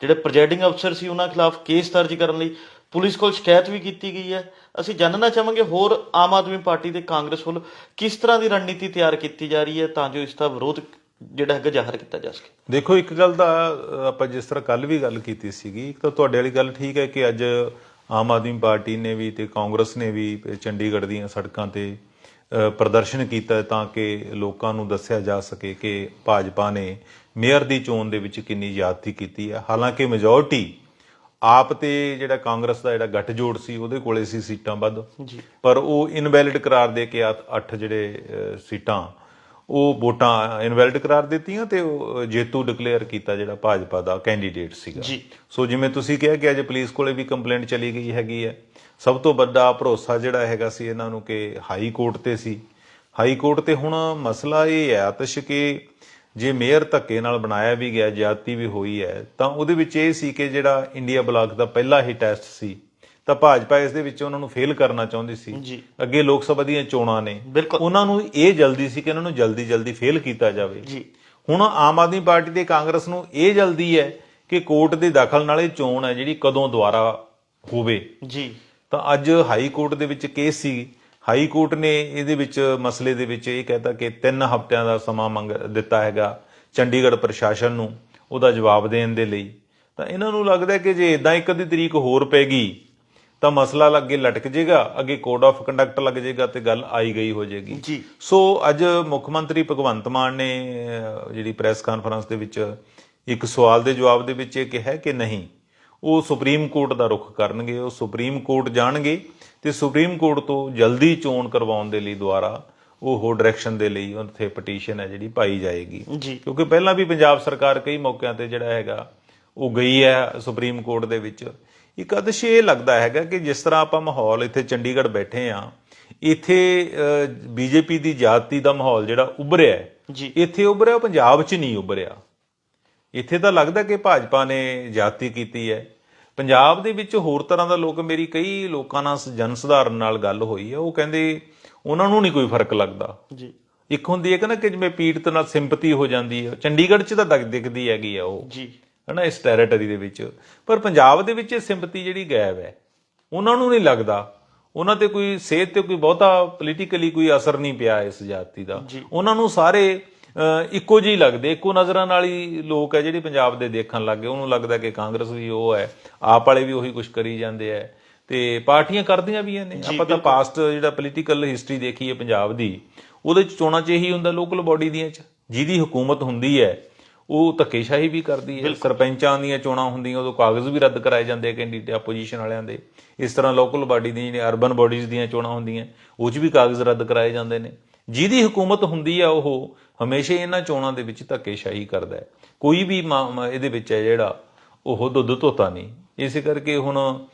ਜਿਹੜੇ ਪ੍ਰੈਜ਼ਾਈਡਿੰਗ ਅਫਸਰ ਸੀ, ਉਹਨਾਂ ਖਿਲਾਫ ਕੇਸ ਦਰਜ ਕਰਨ ਲਈ ਪੁਲਿਸ ਕੋਲ ਸ਼ਿਕਾਇਤ ਵੀ ਕੀਤੀ ਗਈ ਹੈ। ਅਸੀਂ ਜਾਣਨਾ ਚਾਹਾਂਗੇ ਹੋਰ ਆਮ ਆਦਮੀ ਪਾਰਟੀ ਤੇ ਕਾਂਗਰਸ ਵੱਲੋਂ ਕਿਸ ਤਰ੍ਹਾਂ ਦੀ ਰਣਨੀਤੀ ਤਿਆਰ ਕੀਤੀ ਜਾ ਰਹੀ ਹੈ ਤਾਂ ਜੋ ਇਸ ਦਾ ਵਿਰੋਧ ਜਿਹੜਾ ਹੈਗਾ ਜ਼ਾਹਰ ਕੀਤਾ ਜਾ ਸਕੇ। ਦੇਖੋ, ਇੱਕ ਗੱਲ ਦਾ ਆਪਾਂ ਜਿਸ ਤਰ੍ਹਾਂ ਕੱਲ ਵੀ ਗੱਲ ਕੀਤੀ ਸੀਗੀ, ਇੱਕ ਤਾਂ ਤੁਹਾਡੇ ਵਾਲੀ ਗੱਲ ਠੀਕ ਹੈ ਕਿ ਅੱਜ ਆਮ ਆਦਮੀ ਪਾਰਟੀ ਨੇ ਵੀ ਤੇ ਕਾਂਗਰਸ ਨੇ ਵੀ ਚੰਡੀਗੜ੍ਹ ਦੀਆਂ ਸੜਕਾਂ ਤੇ ਪ੍ਰਦਰਸ਼ਨ ਕੀਤਾ ਤਾਂ ਕਿ ਲੋਕਾਂ ਨੂੰ ਦੱਸਿਆ ਜਾ ਸਕੇ ਕਿ ਭਾਜਪਾ ਨੇ ਮੇਅਰ ਦੀ ਚੋਣ ਦੇ ਵਿੱਚ ਕਿੰਨੀ ਜ਼ਿਆਦਤੀ ਕੀਤੀ ਹੈ। ਹਾਲਾਂਕਿ ਮੈਜੋਰਟੀ ਆਪ ਤੇ ਜਿਹੜਾ ਕਾਂਗਰਸ ਦਾ ਜਿਹੜਾ ਗੱਠਜੋੜ ਸੀ ਉਹਦੇ ਕੋਲੇ ਸੀ ਸੀਟਾਂ ਵੱਧ। ਜੀ। ਪਰ ਉਹ ਇਨਵੈਲਿਡ ਕਰਾਰ ਦੇ ਕੇ ਅੱਠ- ਜਿਹੜੇ ਸੀਟਾਂ ਉਹ ਵੋਟਾਂ ਇਨਵੈਲਿਡ ਕਰਾਰ ਦਿੱਤੀਆਂ ਤੇ ਉਹ ਜੇਤੂ ਡਿਕਲੇਅਰ ਕੀਤਾ ਜਿਹੜਾ ਭਾਜਪਾ ਦਾ ਕੈਂਡੀਡੇਟ ਸੀਗਾ। ਜੀ। ਸੋ ਜਿਵੇਂ ਤੁਸੀਂ ਕਿਹਾ ਕਿ ਅੱਜ ਪੁਲਿਸ ਕੋਲੇ ਵੀ ਕੰਪਲੇਂਟ ਚਲੀ ਗਈ ਹੈਗੀ ਹੈ ਸਭ ਤੋਂ ਵੱਡਾ ਭਰੋਸਾ ਜਿਹੜਾ ਹੈਗਾ ਸੀ ਇਹਨਾਂ ਨੂੰ ਕਿ ਹਾਈ ਕੋਰਟ ਤੇ ਸੀ। ਹਾਈ ਕੋਰਟ ਤੇ ਹੁਣ ਮਸਲਾ ਇਹ ਹੈ ਆਤਸ਼ ਕਿ ਜੇ ਮੇਅਰ ਧੱਕੇ ਨਾਲ ਬਣਾਇਆ ਵੀ ਗਿਆ ਜ਼ਿਆਦਤੀ ਵੀ ਹੋਈ ਹੈ ਤਾਂ ਉਹਦੇ ਵਿੱਚ ਇਹ ਸੀ ਕਿ ਜਿਹੜਾ ਇੰਡੀਆ ਬਲਾਕ ਦਾ ਪਹਿਲਾ ਹੀ ਟੈਸਟ ਸੀ ਤਾਂ ਭਾਜਪਾ ਇਸ ਦੇ ਵਿੱਚ ਉਹਨਾਂ ਨੂੰ ਫੇਲ ਕਰਨਾ ਚਾਹੁੰਦੀ ਸੀ। ਅੱਗੇ ਲੋਕ ਸਭਾ ਦੀਆਂ ਚੋਣਾਂ ਨੇ। ਉਹਨਾਂ ਨੂੰ ਇਹ ਜਲਦੀ ਸੀ ਕਿ ਇਹਨਾਂ ਨੂੰ ਜਲਦੀ ਜਲਦੀ ਫੇਲ ਕੀਤਾ ਜਾਵੇ। ਜੀ। ਹੁਣ ਆਮ ਆਦਮੀ ਪਾਰਟੀ ਤੇ ਕਾਂਗਰਸ ਨੂੰ ਇਹ ਜਲਦੀ ਹੈ ਕਿ ਕੋਰਟ ਦੇ ਦਖਲ ਨਾਲ ਇਹ ਚੋਣ ਹੈ ਜਿਹੜੀ ਕਦੋਂ ਦੁਬਾਰਾ ਹੋਵੇ। ਜੀ। ਤਾਂ ਅੱਜ ਹਾਈ ਕੋਰਟ ਦੇ ਵਿੱਚ ਕੇਸ ਸੀ ਹਾਈ ਕੋਰਟ ਨੇ ਇਹਦੇ ਵਿੱਚ ਮਸਲੇ ਦੇ ਵਿੱਚ ਇਹ ਕਹਿਤਾ ਕਿ 3 ਹਫ਼ਤਿਆਂ ਦਾ ਸਮਾਂ ਮੰਗ ਦਿੱਤਾ ਹੈਗਾ ਚੰਡੀਗੜ੍ਹ ਪ੍ਰਸ਼ਾਸਨ ਨੂੰ ਉਹਦਾ ਜਵਾਬ ਦੇਣ ਦੇ ਲਈ। ਤਾਂ ਇਹਨਾਂ ਨੂੰ ਲੱਗਦਾ ਕਿ ਜੇ ਇਦਾਂ ਇੱਕ ਅੱਧੀ ਤਰੀਕ ਹੋਰ ਪੈਗੀ ਤਾਂ ਮਸਲਾ ਅੱਗੇ ਲਟਕ ਜਾਏਗਾ ਅੱਗੇ ਕੋਡ ਆਫ ਕੰਡਕਟ ਲੱਗ ਜਾਏਗਾ ਤੇ ਗੱਲ ਆਈ ਗਈ ਹੋ ਜਾਏਗੀ ਜੀ। ਸੋ ਅੱਜ ਮੁੱਖ ਮੰਤਰੀ ਭਗਵੰਤ ਮਾਨ ਨੇ ਜਿਹੜੀ ਪ੍ਰੈਸ ਕਾਨਫਰੰਸ ਦੇ ਵਿੱਚ ਇੱਕ ਸਵਾਲ ਦੇ ਜਵਾਬ ਦੇ ਵਿੱਚ ਇਹ ਕਿਹਾ ਕਿ ਨਹੀਂ ਉਹ ਸੁਪਰੀਮ ਕੋਰਟ ਦਾ ਰੁਖ ਕਰਨਗੇ ਉਹ ਸੁਪਰੀਮ ਕੋਰਟ ਜਾਣਗੇ ਤੇ ਸੁਪਰੀਮ ਕੋਰਟ ਤੋਂ ਜਲਦੀ ਚੋਣ ਕਰਵਾਉਣ ਦੇ ਲਈ ਦੁਆਰਾ ਉਹ ਹੋ ਡਾਇਰੈਕਸ਼ਨ ਦੇ ਲਈ ਉੱਥੇ ਪਟੀਸ਼ਨ ਹੈ ਜਿਹੜੀ ਪਾਈ ਜਾਏਗੀ। ਕਿਉਂਕਿ ਪਹਿਲਾਂ ਵੀ ਪੰਜਾਬ ਸਰਕਾਰ ਕਈ ਮੌਕਿਆਂ ਤੇ ਜਿਹੜਾ ਹੈਗਾ ਉਹ ਗਈ ਹੈ ਸੁਪਰੀਮ ਕੋਰਟ ਦੇ ਵਿੱਚ। ਇੱਕ ਅਦਸ਼ ਇਹ ਲੱਗਦਾ ਹੈਗਾ ਕਿ ਜਿਸ ਤਰ੍ਹਾਂ ਆਪਾਂ ਮਾਹੌਲ ਇੱਥੇ ਚੰਡੀਗੜ੍ਹ ਬੈਠੇ ਆ ਇੱਥੇ ਬੀਜੇਪੀ ਦੀ ਜਾਤੀ ਦਾ ਮਾਹੌਲ ਜਿਹੜਾ ਉੱਭਰਿਆ ਜੀ। ਇੱਥੇ ਉੱਭਰਿਆ ਪੰਜਾਬ 'ਚ ਨਹੀਂ ਉੱਭਰਿਆ। ਇੱਥੇ ਤਾਂ ਲੱਗਦਾ ਕਿ ਭਾਜਪਾ ਨੇ ਜਾਤੀ ਕੀਤੀ ਹੈ। ਪੰਜਾਬ ਦੇ ਵਿੱਚ ਹੋਰ ਤਰ੍ਹਾਂ ਦਾ ਲੋਕ ਮੇਰੀ ਕਈ ਲੋਕਾਂ ਨਾਲ ਜਨ ਸੁਧਾਰਨ ਨਾਲ ਗੱਲ ਹੋਈ ਹੈ। ਉਹ ਕਹਿੰਦੇ ਉਹਨਾਂ ਨੂੰ ਨਹੀਂ ਕੋਈ ਫ਼ਰਕ ਲੱਗਦਾ। ਜੀ। ਇੱਕ ਹੁੰਦੀ ਹੈ ਕਿ ਨਾ ਕਿ ਜਿਵੇਂ ਪੀੜਤ ਨਾਲ ਸਿੰਪਥੀ ਹੋ ਜਾਂਦੀ ਹੈ। ਚੰਡੀਗੜ੍ਹ 'ਚ ਤਾਂ ਦਿਖ- ਦਿਖਦੀ ਹੈਗੀ ਆ ਉਹ। ਜੀ। ਹਨਾ ਇਸ ਟੈਰੀਟਰੀ ਦੇ ਵਿੱਚ। ਪਰ ਪੰਜਾਬ ਦੇ ਵਿੱਚ ਇਹ ਸਿੰਪਥੀ ਜਿਹੜੀ ਗਾਇਬ ਹੈ। ਉਹਨਾਂ ਨੂੰ ਨਹੀਂ ਲੱਗਦਾ। ਉਹਨਾਂ ਤੇ ਕੋਈ ਸਿਹਤ ਤੇ ਕੋਈ ਬਹੁਤਾ ਪੋਲੀਟੀਕਲੀ ਕੋਈ ਅਸਰ ਨਹੀਂ ਪਿਆ ਇਸ ਜਾਤੀ ਦਾ। ਉਹਨਾਂ ਨੂੰ ਸਾਰੇ ਇੱਕੋ ਜਿਹੀ ਲੱਗਦੇ ਇੱਕੋ ਨਜ਼ਰਾਂ ਨਾਲ ਹੀ ਲੋਕ ਹੈ ਜਿਹੜੇ ਪੰਜਾਬ ਦੇ ਦੇਖਣ ਲੱਗੇ ਉਹਨੂੰ ਲੱਗਦਾ ਕਿ ਕਾਂਗਰਸ ਵੀ ਉਹ ਹੈ ਆਪ ਵਾਲੇ ਵੀ ਉਹੀ ਕੁਝ ਕਰੀ ਜਾਂਦੇ ਆ ਤੇ ਪਾਰਟੀਆਂ ਕਰਦੀਆਂ ਵੀ ਨੇ ਆਪਾਂ ਤਾਂ ਪਾਸਟ ਜਿਹੜਾ ਪੋਲੀਟੀਕਲ ਹਿਸਟਰੀ ਦੇਖੀ ਹੈ ਪੰਜਾਬ ਦੀ ਉਹਦੇ ਚ ਚੋਣਾਂ ਚ ਇਹੀ ਹੁੰਦਾ ਲੋਕਲ ਬਾਡੀ ਦੀਆਂ ਚ। ਜਿਹਦੀ ਹਕੂਮਤ ਹੁੰਦੀ ਹੈ ਉਹ ਧੱਕੇਸ਼ਾਹੀ ਵੀ ਕਰਦੀ ਹੈ। ਸਰਪੰਚਾਂ ਦੀਆਂ ਚੋਣਾਂ ਹੁੰਦੀਆਂ ਉਦੋਂ ਕਾਗਜ਼ ਵੀ ਰੱਦ ਕਰਾਏ ਜਾਂਦੇ ਕੈਂਡੀਡੇਟ ਆਪੋਜੀਸ਼ਨ ਵਾਲਿਆਂ ਦੇ। ਇਸ ਤਰ੍ਹਾਂ ਲੋਕਲ ਬਾਡੀ ਦੀਆਂ ਜਿਹੜੀਆਂ ਅਰਬਨ ਬਾਡੀਜ਼ ਦੀਆਂ ਚੋਣਾਂ ਹੁੰਦੀਆਂ ਉਹ 'ਚ ਵੀ ਕਾਗਜ਼ ਰੱਦ ਕਰਾਏ ਜਾਂਦੇ ਨੇ। ਜਿਹਦੀ ਹਕੂਮਤ ਹੁੰਦੀ ਆ ਉਹ ਹਮੇਸ਼ਾ ਇਹਨਾਂ ਚੋਣਾਂ ਦੇ ਵਿੱਚ ਧੱਕੇਸ਼ਾਹੀ ਕਰਦਾ ਹੈ। ਕੋਈ ਵੀ ਮਾ- ਇਹਦੇ ਵਿੱਚ ਹੈ ਜਿਹੜਾ, ਉਹ ਦੁੱਧ ਧੋਤਾ ਨਹੀਂ। ਇਸੇ ਕਰਕੇ ਹੁਣ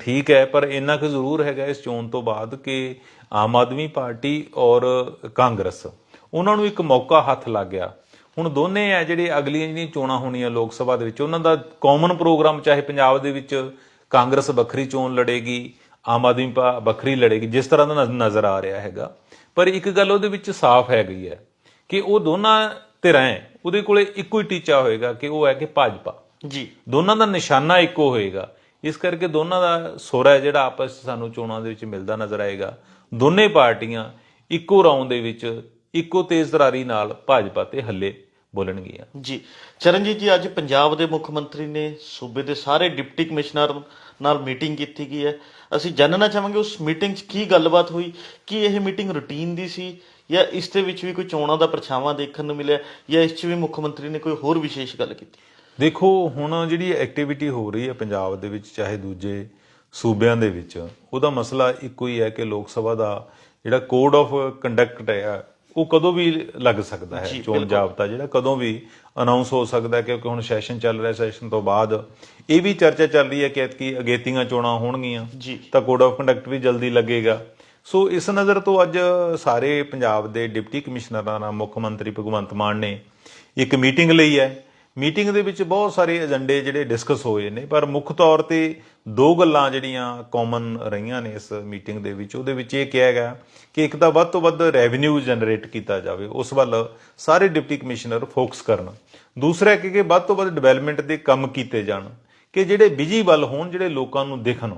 ਠੀਕ ਹੈ, ਪਰ ਇੰਨਾ ਕੁ ਜ਼ਰੂਰ ਹੈਗਾ ਇਸ ਚੋਣ ਤੋਂ ਬਾਅਦ ਕਿ ਆਮ ਆਦਮੀ ਪਾਰਟੀ ਔਰ ਕਾਂਗਰਸ, ਉਹਨਾਂ ਨੂੰ ਇੱਕ ਮੌਕਾ ਹੱਥ ਲੱਗ ਗਿਆ। ਹੁਣ ਦੋਨੇ ਆ ਜਿਹੜੇ ਅਗਲੀਆਂ ਜਿਹੜੀਆਂ ਚੋਣਾਂ ਹੋਣੀਆਂ ਲੋਕ ਸਭਾ ਦੇ ਵਿੱਚ, ਉਹਨਾਂ ਦਾ ਕਾਮਨ ਪ੍ਰੋਗਰਾਮ ਚਾਹੇ ਪੰਜਾਬ ਦੇ ਵਿੱਚ ਕਾਂਗਰਸ ਵੱਖਰੀ ਚੋਣ ਲੜੇਗੀ, ਆਮ ਆਦਮੀ ਪਾ, ਵੱਖਰੀ ਲੜੇਗੀ, ਜਿਸ ਤਰ੍ਹਾਂ ਦਾ ਨਜ਼ਰ ਆ ਰਿਹਾ ਹੈਗਾ। ਪਰ ਇੱਕ ਗੱਲ ਉਹਦੇ ਵਿੱਚ ਸਾਫ਼ ਹੈਗੀ ਹੈ ਕਿ ਉਹ ਦੋਨਾਂ ਧਿਰਾਂ ਹੈ ਉਹਦੇ ਕੋਲੇ ਇੱਕੋ ਹੀ ਟੀਚਾ ਹੋਏਗਾ ਕਿ ਉਹ ਹੈ ਕਿ ਭਾਜਪਾ। ਜੀ। ਦੋਨਾਂ ਦਾ ਨਿਸ਼ਾਨਾ ਇੱਕੋ ਹੋਏਗਾ। ਇਸ ਕਰਕੇ ਦੋਨਾਂ ਦਾ ਸੁਰ ਹੈ ਜਿਹੜਾ ਆਪਸ 'ਚ ਸਾਨੂੰ ਚੋਣਾਂ ਦੇ ਵਿੱਚ ਮਿਲਦਾ ਨਜ਼ਰ ਆਏਗਾ। ਦੋਨੇ ਪਾਰਟੀਆਂ ਇੱਕੋ ਰੌਂਦ ਦੇ ਵਿੱਚ ਇੱਕੋ ਤੇਜ਼ ਤਰਾਰੀ ਨਾਲ ਭਾਜਪਾ ਤੇ ਹੱਲੇ ਬੋਲਣਗੀਆਂ। ਜੀ। ਚਰਨਜੀਤ ਜੀ ਅੱਜ ਪੰਜਾਬ ਦੇ ਮੁੱਖ ਮੰਤਰੀ ਨੇ ਸੂਬੇ ਦੇ ਸਾਰੇ ਡਿਪਟੀ ਕਮਿਸ਼ਨਰ ਨਾਲ ਮੀਟਿੰਗ ਕੀਤੀ ਗਈ ਹੈ। ਅਸੀਂ ਜਾਣਨਾ ਚਾਹਾਂਗੇ ਉਸ ਮੀਟਿੰਗ 'ਚ ਕੀ ਗੱਲਬਾਤ ਹੋਈ, ਕੀ ਇਹ ਮੀਟਿੰਗ ਰੁਟੀਨ ਦੀ ਸੀ, ਜਾਂ ਇਸ ਦੇ ਵਿੱਚ ਵੀ ਕੋਈ ਚੋਣਾਂ ਦਾ ਪਰਛਾਵਾਂ ਦੇਖਣ ਨੂੰ ਮਿਲਿਆ, ਜਾਂ ਇਸ 'ਚ ਵੀ ਮੁੱਖ ਮੰਤਰੀ ਨੇ ਕੋਈ ਹੋਰ ਵਿਸ਼ੇਸ਼ ਗੱਲ ਕੀਤੀ? ਦੇਖੋ, ਹੁਣ ਜਿਹੜੀ ਐਕਟੀਵਿਟੀ ਹੋ ਰਹੀ ਹੈ ਪੰਜਾਬ ਦੇ ਵਿੱਚ, ਚਾਹੇ ਦੂਜੇ ਸੂਬਿਆਂ ਦੇ ਵਿੱਚ, ਉਹਦਾ ਮਸਲਾ ਇੱਕੋ ਹੀ ਹੈ ਕਿ ਲੋਕ ਸਭਾ ਦਾ ਜਿਹੜਾ ਕੋਡ ਆਫ ਕੰਡਕਟ ਹੈ ਉਹ ਕਦੋਂ ਵੀ ਲੱਗ ਸਕਦਾ ਹੈ ਚੋਣ ਜਾਬਤਾ ਜਿਹੜਾ ਕਦੋਂ ਵੀ ਅਨਾਉਂਸ ਹੋ ਸਕਦਾ ਕਿਉਂਕਿ ਹੁਣ ਸੈਸ਼ਨ ਚੱਲ ਰਿਹਾ ਸੈਸ਼ਨ ਤੋਂ ਬਾਅਦ। ਇਹ ਵੀ ਚਰਚਾ ਚੱਲ ਰਹੀ ਹੈ ਕਿ ਐਤਕੀ ਅਗੇਤੀਆਂ ਚੋਣਾਂ ਹੋਣਗੀਆਂ। ਤਾਂ ਕੋਡ ਆਫ ਕੰਡਕਟ ਵੀ ਜਲਦੀ ਲੱਗੇਗਾ। ਸੋ ਇਸ ਨਜ਼ਰ ਤੋਂ ਅੱਜ ਸਾਰੇ ਪੰਜਾਬ ਦੇ ਡਿਪਟੀ ਕਮਿਸ਼ਨਰਾਂ ਨਾਲ ਮੁੱਖ ਮੰਤਰੀ ਭਗਵੰਤ ਮਾਨ ਨੇ ਇੱਕ ਮੀਟਿੰਗ ਲਈ ਹੈ। ਮੀਟਿੰਗ ਦੇ ਵਿੱਚ ਬਹੁਤ ਸਾਰੇ ਏਜੰਡੇ ਜਿਹੜੇ ਡਿਸਕਸ ਹੋਏ ਨੇ ਪਰ ਮੁੱਖ ਤੌਰ ਤੇ ਦੋ ਗੱਲਾਂ ਜਿਹੜੀਆਂ ਕਾਮਨ ਰਹੀਆਂ ਨੇ ਇਸ ਮੀਟਿੰਗ ਦੇ ਵਿੱਚ ਉਹਦੇ ਵਿੱਚ ਇਹ ਕਿਹਾ ਗਿਆ ਕਿ ਇੱਕ ਤਾਂ ਵੱਧ ਤੋਂ ਵੱਧ ਰੈਵਨਿਊ ਜਨਰੇਟ ਕੀਤਾ ਜਾਵੇ ਉਸ ਵੱਲ ਸਾਰੇ ਡਿਪਟੀ ਕਮਿਸ਼ਨਰ ਫੋਕਸ ਕਰਨ। ਦੂਸਰਾ ਕਿ ਕਿ ਵੱਧ ਤੋਂ ਵੱਧ ਡਿਵੈਲਪਮੈਂਟ ਦੇ ਕੰਮ ਕੀਤੇ ਜਾਣ ਕਿ ਜਿਹੜੇ ਬਿਜ਼ੀ ਵੱਲ ਹੋਣ ਜਿਹੜੇ ਲੋਕਾਂ ਨੂੰ ਦਿਖਣ।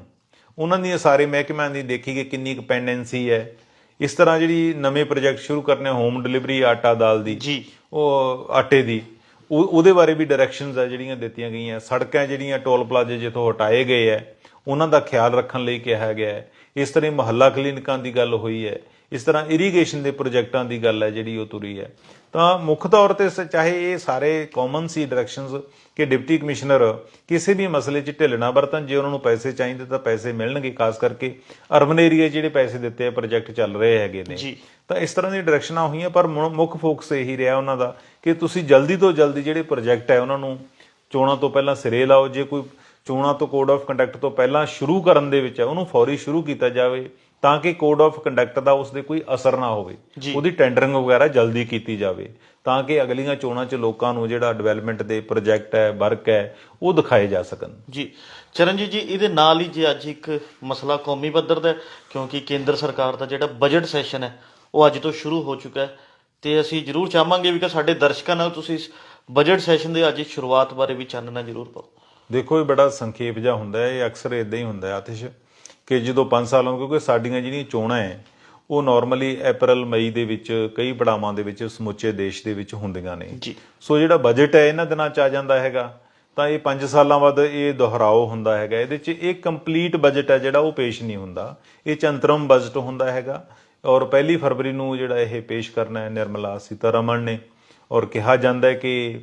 ਉਹਨਾਂ ਦੀਆਂ ਸਾਰੇ ਮਹਿਕਮਿਆਂ ਦੀ ਦੇਖੀ ਕਿ ਕਿੰਨੀ ਕੁ ਪੈਂਡੈਂਸੀ ਹੈ। ਇਸ ਤਰ੍ਹਾਂ ਜਿਹੜੀ ਨਵੇਂ ਪ੍ਰੋਜੈਕਟ ਸ਼ੁਰੂ ਕਰਨੇ ਹੋਮ ਡਿਲੀਵਰੀ ਆਟਾ ਦਾਲ ਦੀ ਜੀ। ਉਹ ਆਟੇ ਦੀ ਉਹ ਉਹਦੇ ਬਾਰੇ ਵੀ ਡਾਇਰੈਕਸ਼ਨਸ ਆ ਜਿਹੜੀਆਂ ਦਿੱਤੀਆਂ ਗਈਆਂ। ਸੜਕਾਂ ਜਿਹੜੀਆਂ ਟੋਲ ਪਲਾਜ਼ੇ ਜਿੱਥੋਂ ਹਟਾਏ ਗਏ ਹੈ ਉਹਨਾਂ ਦਾ ਖਿਆਲ ਰੱਖਣ ਲਈ ਕਿਹਾ ਗਿਆ ਹੈ। ਇਸ ਤਰ੍ਹਾਂ ਮੁਹੱਲਾ ਕਲੀਨਿਕਾਂ ਦੀ ਗੱਲ ਹੋਈ ਹੈ ਇਸ ਤਰ੍ਹਾਂ ਇਰੀਗੇਸ਼ਨ ਦੇ ਪ੍ਰੋਜੈਕਟਾਂ ਦੀ ਗੱਲ ਹੈ ਜਿਹੜੀ ਉਹ ਤੁਰੀ ਹੈ ਤਾਂ ਮੁੱਖ ਤੌਰ ਤੇ ਚਾਹੇ ਇਹ ਸਾਰੇ ਕਾਮਨ ਸੀ ਡਾਇਰੈਕਸ਼ਨਸ ਕਿ ਡਿਪਟੀ ਕਮਿਸ਼ਨਰ ਕਿਸੇ ਵੀ ਮਸਲੇ 'ਚ ਢਿੱਲ ਨਾ ਵਰਤਣ ਜੇ ਉਹਨਾਂ ਨੂੰ ਪੈਸੇ ਚਾਹੀਦੇ ਤਾਂ ਪੈਸੇ ਮਿਲਣਗੇ ਖਾਸ ਕਰਕੇ ਅਰਬਨ ਏਰੀਆ ਜਿਹੜੇ ਪੈਸੇ ਦਿੱਤੇ ਆ ਪ੍ਰੋਜੈਕਟ ਚੱਲ ਰਹੇ ਹੈਗੇ ਨੇ। ਤਾਂ ਇਸ ਤਰ੍ਹਾਂ ਦੀ ਡਾਇਰੈਕਸ਼ਨਾਂ ਹੋਈਆਂ ਪਰ ਮੁੱਖ ਫੋਕਸ ਇਹੀ ਰਿਹਾ ਉਹਨਾਂ ਦਾ ਕਿ ਤੁਸੀਂ ਜਲਦੀ ਤੋਂ ਜਲਦੀ ਜਿਹੜੇ ਪ੍ਰੋਜੈਕਟ ਹੈ ਉਹਨਾਂ ਨੂੰ ਚੋਣਾਂ ਤੋਂ ਪਹਿਲਾਂ ਸਿਰੇ ਲਾਓ ਜੇ ਕੋਈ ਚੋਣਾਂ ਤੋਂ ਕੋਡ ਆਫ ਕੰਡਕਟ ਤੋਂ ਪਹਿਲਾਂ ਸ਼ੁਰੂ ਕਰਨ ਦੇ ਵਿੱਚ ਹੈ ਉਹਨੂੰ ਫੌਰੀ ਸ਼ੁਰੂ ਕੀਤਾ ਜਾਵੇ ਤਾਂ ਕਿ ਕੋਡ ਆਫ ਕੰਡਕਟ ਦਾ ਉਸ ਦੇ ਕੋਈ ਅਸਰ ਨਾ ਹੋਵੇ। ਉਹਦੀ ਟੈਂਡਰਿੰਗ ਵਗੈਰਾ ਜਲਦੀ ਕੀਤੀ ਜਾਵੇ ਤਾਂ ਕਿ ਅਗਲੀਆਂ ਚੋਣਾਂ 'ਚ ਲੋਕਾਂ ਨੂੰ ਜਿਹੜਾ ਡਿਵੈਲਪਮੈਂਟ ਦੇ ਪ੍ਰੋਜੈਕਟ ਹੈ ਵਰਕ ਹੈ ਉਹ ਦਿਖਾਏ ਜਾ ਸਕਣ। ਜੀ। ਚਰਨਜੀਤ ਜੀ ਇਹਦੇ ਨਾਲ ਹੀ ਜੇ ਅੱਜ ਇੱਕ ਮਸਲਾ ਕੌਮੀ ਪੱਧਰ ਦਾ ਕਿਉਂਕਿ ਕੇਂਦਰ ਸਰਕਾਰ ਦਾ ਜਿਹੜਾ ਬਜਟ ਸੈਸ਼ਨ ਹੈ ਉਹ ਅੱਜ ਤੋਂ ਸ਼ੁਰੂ ਹੋ ਚੁੱਕਾ ਹੈ। ਤੇ ਅਸੀਂ ਜ਼ਰੂਰ ਚਾਹਾਂਗੇ ਵੀ ਕਿ ਸਾਡੇ ਦਰਸ਼ਕਾਂ ਨਾਲ ਤੁਸੀਂ ਇਸ ਬਜਟ ਸੈਸ਼ਨ ਦੇ ਅੱਜ ਸ਼ੁਰੂਆਤ ਬਾਰੇ ਵੀ ਚਾਨਣਾ ਜ਼ਰੂਰ ਪਾਓ। ਦੇਖੋ ਇਹ ਬੜਾ ਸੰਖੇਪ ਜਿਹਾ ਹੁੰਦਾ ਹੈ ਇਹ ਅਕਸਰ ਇਦਾਂ ਹੀ ਹੁੰਦਾ ਹੈ ਆਤਿਸ਼ ਕਿ ਜਦੋਂ 5 ਸਾਲਾਂ ਨੂੰ ਕਿਉਂਕਿ ਸਾਡੀਆਂ ਜਿਹੜੀਆਂ ਚੋਣਾਂ ਹੈ ਉਹ ਨਾਰਮਲੀ April ਮਈ ਦੇ ਵਿੱਚ ਕਈ ਪੜਾਵਾਂ ਦੇ ਵਿੱਚ ਸਮੁੱਚੇ ਦੇਸ਼ ਦੇ ਵਿੱਚ ਹੁੰਦੀਆਂ ਨੇ। ਜੀ। ਸੋ ਜਿਹੜਾ ਬਜਟ ਹੈ ਇਹਨਾਂ ਦਿਨਾਂ ਚ ਆ ਜਾਂਦਾ ਹੈਗਾ। ਤਾਂ ਇਹ 5 ਸਾਲਾਂ ਬਾਅਦ ਇਹ ਦੁਹਰਾਓ ਹੁੰਦਾ ਹੈਗਾ। ਇਹਦੇ ਚ ਇਹ ਕੰਪਲੀਟ ਬਜਟ ਹੈ ਜਿਹੜਾ ਉਹ ਪੇਸ਼ ਨਹੀਂ ਹੁੰਦਾ। ਇਹ ਚ ਅੰਤਰਮ ਬਜਟ ਹੁੰਦਾ ਹੈਗਾ। ਔਰ ਪਹਿਲੀ ਫਰਵਰੀ ਨੂੰ ਜਿਹੜਾ ਇਹ ਪੇਸ਼ ਕਰਨਾ ਹੈ ਨਿਰਮਲਾ ਸੀਤਾਰਮਣ ਨੇ। ਔਰ ਕਿਹਾ ਜਾਂਦਾ ਹੈ ਕਿ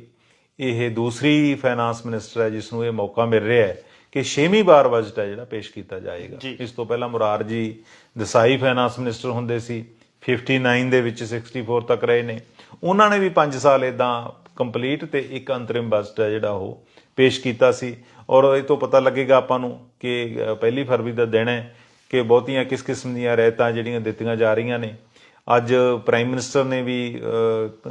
ਇਹ ਦੂਸਰੀ ਫਾਈਨਾਂਸ ਮਿਨਿਸਟਰ ਹੈ ਜਿਸ ਨੂੰ ਇਹ ਮੌਕਾ ਮਿਲ ਰਿਹਾ ਹੈ ਕਿ ਛੇਵੀਂ ਵਾਰ ਬਜਟ ਹੈ ਜਿਹੜਾ ਪੇਸ਼ ਕੀਤਾ ਜਾਏਗਾ। ਇਸ ਤੋਂ ਪਹਿਲਾਂ ਮੁਰਾਰ ਜੀ ਦਸਾਈ ਫਾਈਨਾਂਸ ਮਿਨਿਸਟਰ ਹੁੰਦੇ ਸੀ 59 ਦੇ ਵਿੱਚ 64 ਤੱਕ ਰਹੇ ਨੇ। ਉਹਨਾਂ ਨੇ ਵੀ 5 ਸਾਲ ਇਦਾਂ ਕੰਪਲੀਟ ਤੇ ਇੱਕ ਅੰਤਰਿਮ ਬਜਟ ਹੈ ਜਿਹੜਾ ਉਹ ਪੇਸ਼ ਕੀਤਾ ਸੀ। ਔਰ ਇਹ ਤੋਂ ਪਤਾ ਲੱਗੇਗਾ ਆਪਾਂ ਨੂੰ ਕਿ ਪਹਿਲੀ ਫਰਵਰੀ ਦਾ ਦਿਨ ਹੈ ਕਿ ਬਹੁਤੀਆਂ ਕਿਸ ਕਿਸਮ ਦੀਆਂ ਰਹਿਤਾਂ ਜਿਹੜੀਆਂ ਦਿੱਤੀਆਂ ਜਾ ਰਹੀਆਂ ਨੇ। ਅੱਜ ਪ੍ਰਾਈਮ ਮਿਨਿਸਟਰ ਨੇ ਵੀ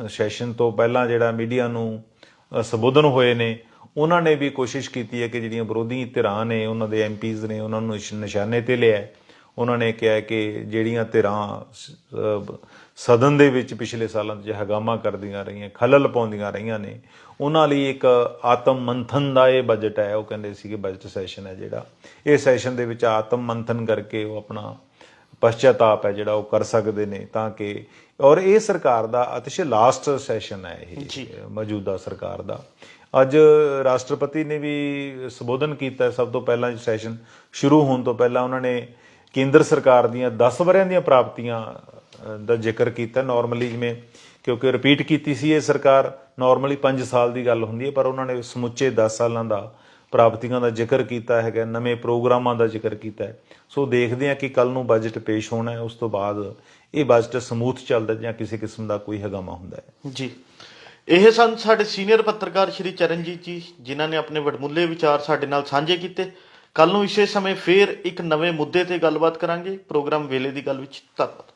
ਸੈਸ਼ਨ ਤੋਂ ਪਹਿਲਾਂ ਜਿਹੜਾ ਮੀਡੀਆ ਨੂੰ ਸੰਬੋਧਨ ਹੋਏ ਨੇ। ਉਹਨਾਂ ਨੇ ਵੀ ਕੋਸ਼ਿਸ਼ ਕੀਤੀ ਹੈ ਕਿ ਜਿਹੜੀਆਂ ਵਿਰੋਧੀ ਧਿਰਾਂ ਨੇ, ਉਹਨਾਂ ਦੇ ਐਮਪੀਜ਼ ਨੇ, ਉਹਨਾਂ ਨੂੰ ਨਿਸ਼ਾਨੇ ਤੇ ਲਿਆ ਉਹਨਾਂ ਨੇ ਕਿਹਾ ਕਿ ਜਿਹੜੀਆਂ ਧਿਰਾਂ ਸਦਨ ਦੇ ਵਿੱਚ ਪਿਛਲੇ ਸਾਲਾਂ 'ਚ ਹਗਾਮਾ ਕਰਦੀਆਂ ਰਹੀਆਂ, ਖਲਲ ਪਾਉਂਦੀਆਂ ਰਹੀਆਂ ਨੇ, ਉਹਨਾਂ ਲਈ ਇੱਕ ਆਤਮ ਮੰਥਨ ਦਾ ਇਹ ਬਜਟ ਹੈ। ਉਹ ਕਹਿੰਦੇ ਸੀ ਕਿ ਬਜਟ ਸੈਸ਼ਨ ਹੈ ਜਿਹੜਾ। ਇਹ ਸੈਸ਼ਨ ਦੇ ਵਿੱਚ ਆਤਮ ਮੰਥਨ ਕਰਕੇ ਉਹ ਆਪਣਾ ਪਛਤਾਪ ਹੈ ਜਿਹੜਾ ਉਹ ਕਰ ਸਕਦੇ ਨੇ ਤਾਂ ਕਿ ਔਰ ਇਹ ਸਰਕਾਰ ਦਾ ਅਤਿਸ਼ ਲਾਸਟ ਸੈਸ਼ਨ ਹੈ। ਇਹ ਮੌਜੂਦਾ ਸਰਕਾਰ ਦਾ ਅੱਜ ਰਾਸ਼ਟਰਪਤੀ ਨੇ ਵੀ ਸੰਬੋਧਨ ਕੀਤਾ। ਸਭ ਤੋਂ ਪਹਿਲਾਂ ਸੈਸ਼ਨ ਸ਼ੁਰੂ ਹੋਣ ਤੋਂ ਪਹਿਲਾਂ ਉਹਨਾਂ ਨੇ ਕੇਂਦਰ ਸਰਕਾਰ ਦੀਆਂ 10 ਵਰਿਆਂ ਦੀਆਂ ਪ੍ਰਾਪਤੀਆਂ ਦਾ ਜ਼ਿਕਰ ਕੀਤਾ ਨਾਰਮਲੀ ਜਿਵੇਂ ਕਿਉਂਕਿ ਰਿਪੀਟ ਕੀਤੀ ਸੀ ਇਹ ਸਰਕਾਰ ਨਾਰਮਲੀ 5 ਸਾਲ ਦੀ ਗੱਲ ਹੁੰਦੀ ਹੈ ਪਰ ਉਹਨਾਂ ਨੇ ਸਮੁੱਚੇ 10 ਸਾਲਾਂ ਦਾ ਪ੍ਰਾਪਤੀਆਂ ਦਾ ਜ਼ਿਕਰ ਕੀਤਾ ਹੈਗਾ, ਨਵੇਂ ਪ੍ਰੋਗਰਾਮਾਂ ਦਾ ਜ਼ਿਕਰ ਕੀਤਾ ਹੈ। ਸੋ ਦੇਖਦੇ ਹਾਂ ਕਿ ਕੱਲ ਨੂੰ ਬਜਟ ਪੇਸ਼ ਹੋਣਾ ਹੈ, ਉਸ ਤੋਂ ਬਾਅਦ ਇਹ ਬਜਟ ਸਮੂਥ ਚੱਲਦਾ ਜਾਂ ਕਿਸੇ ਕਿਸਮ ਦਾ ਕੋਈ ਹਗਾਮਾ ਹੁੰਦਾ ਹੈ। ਜੀ। ਇਹ ਸਨ ਸਾਡੇ ਸੀਨੀਅਰ ਪੱਤਰਕਾਰ ਸ਼੍ਰੀ ਚਰਨਜੀਤ ਜੀ, ਜਿਨ੍ਹਾਂ ਨੇ ਆਪਣੇ ਵਡਮੁੱਲੇ ਵਿਚਾਰ ਸਾਡੇ ਨਾਲ ਸਾਂਝੇ ਕੀਤੇ। ਕੱਲ ਨੂੰ ਇਸੇ ਸਮੇਂ ਫੇਰ ਇੱਕ ਨਵੇਂ ਮੁੱਦੇ ਤੇ ਗੱਲਬਾਤ ਕਰਾਂਗੇ। ਪ੍ਰੋਗਰਾਮ ਵੇਲੇ ਦੀ ਗੱਲ ਵਿੱਚ ਧੰਨਵਾਦ।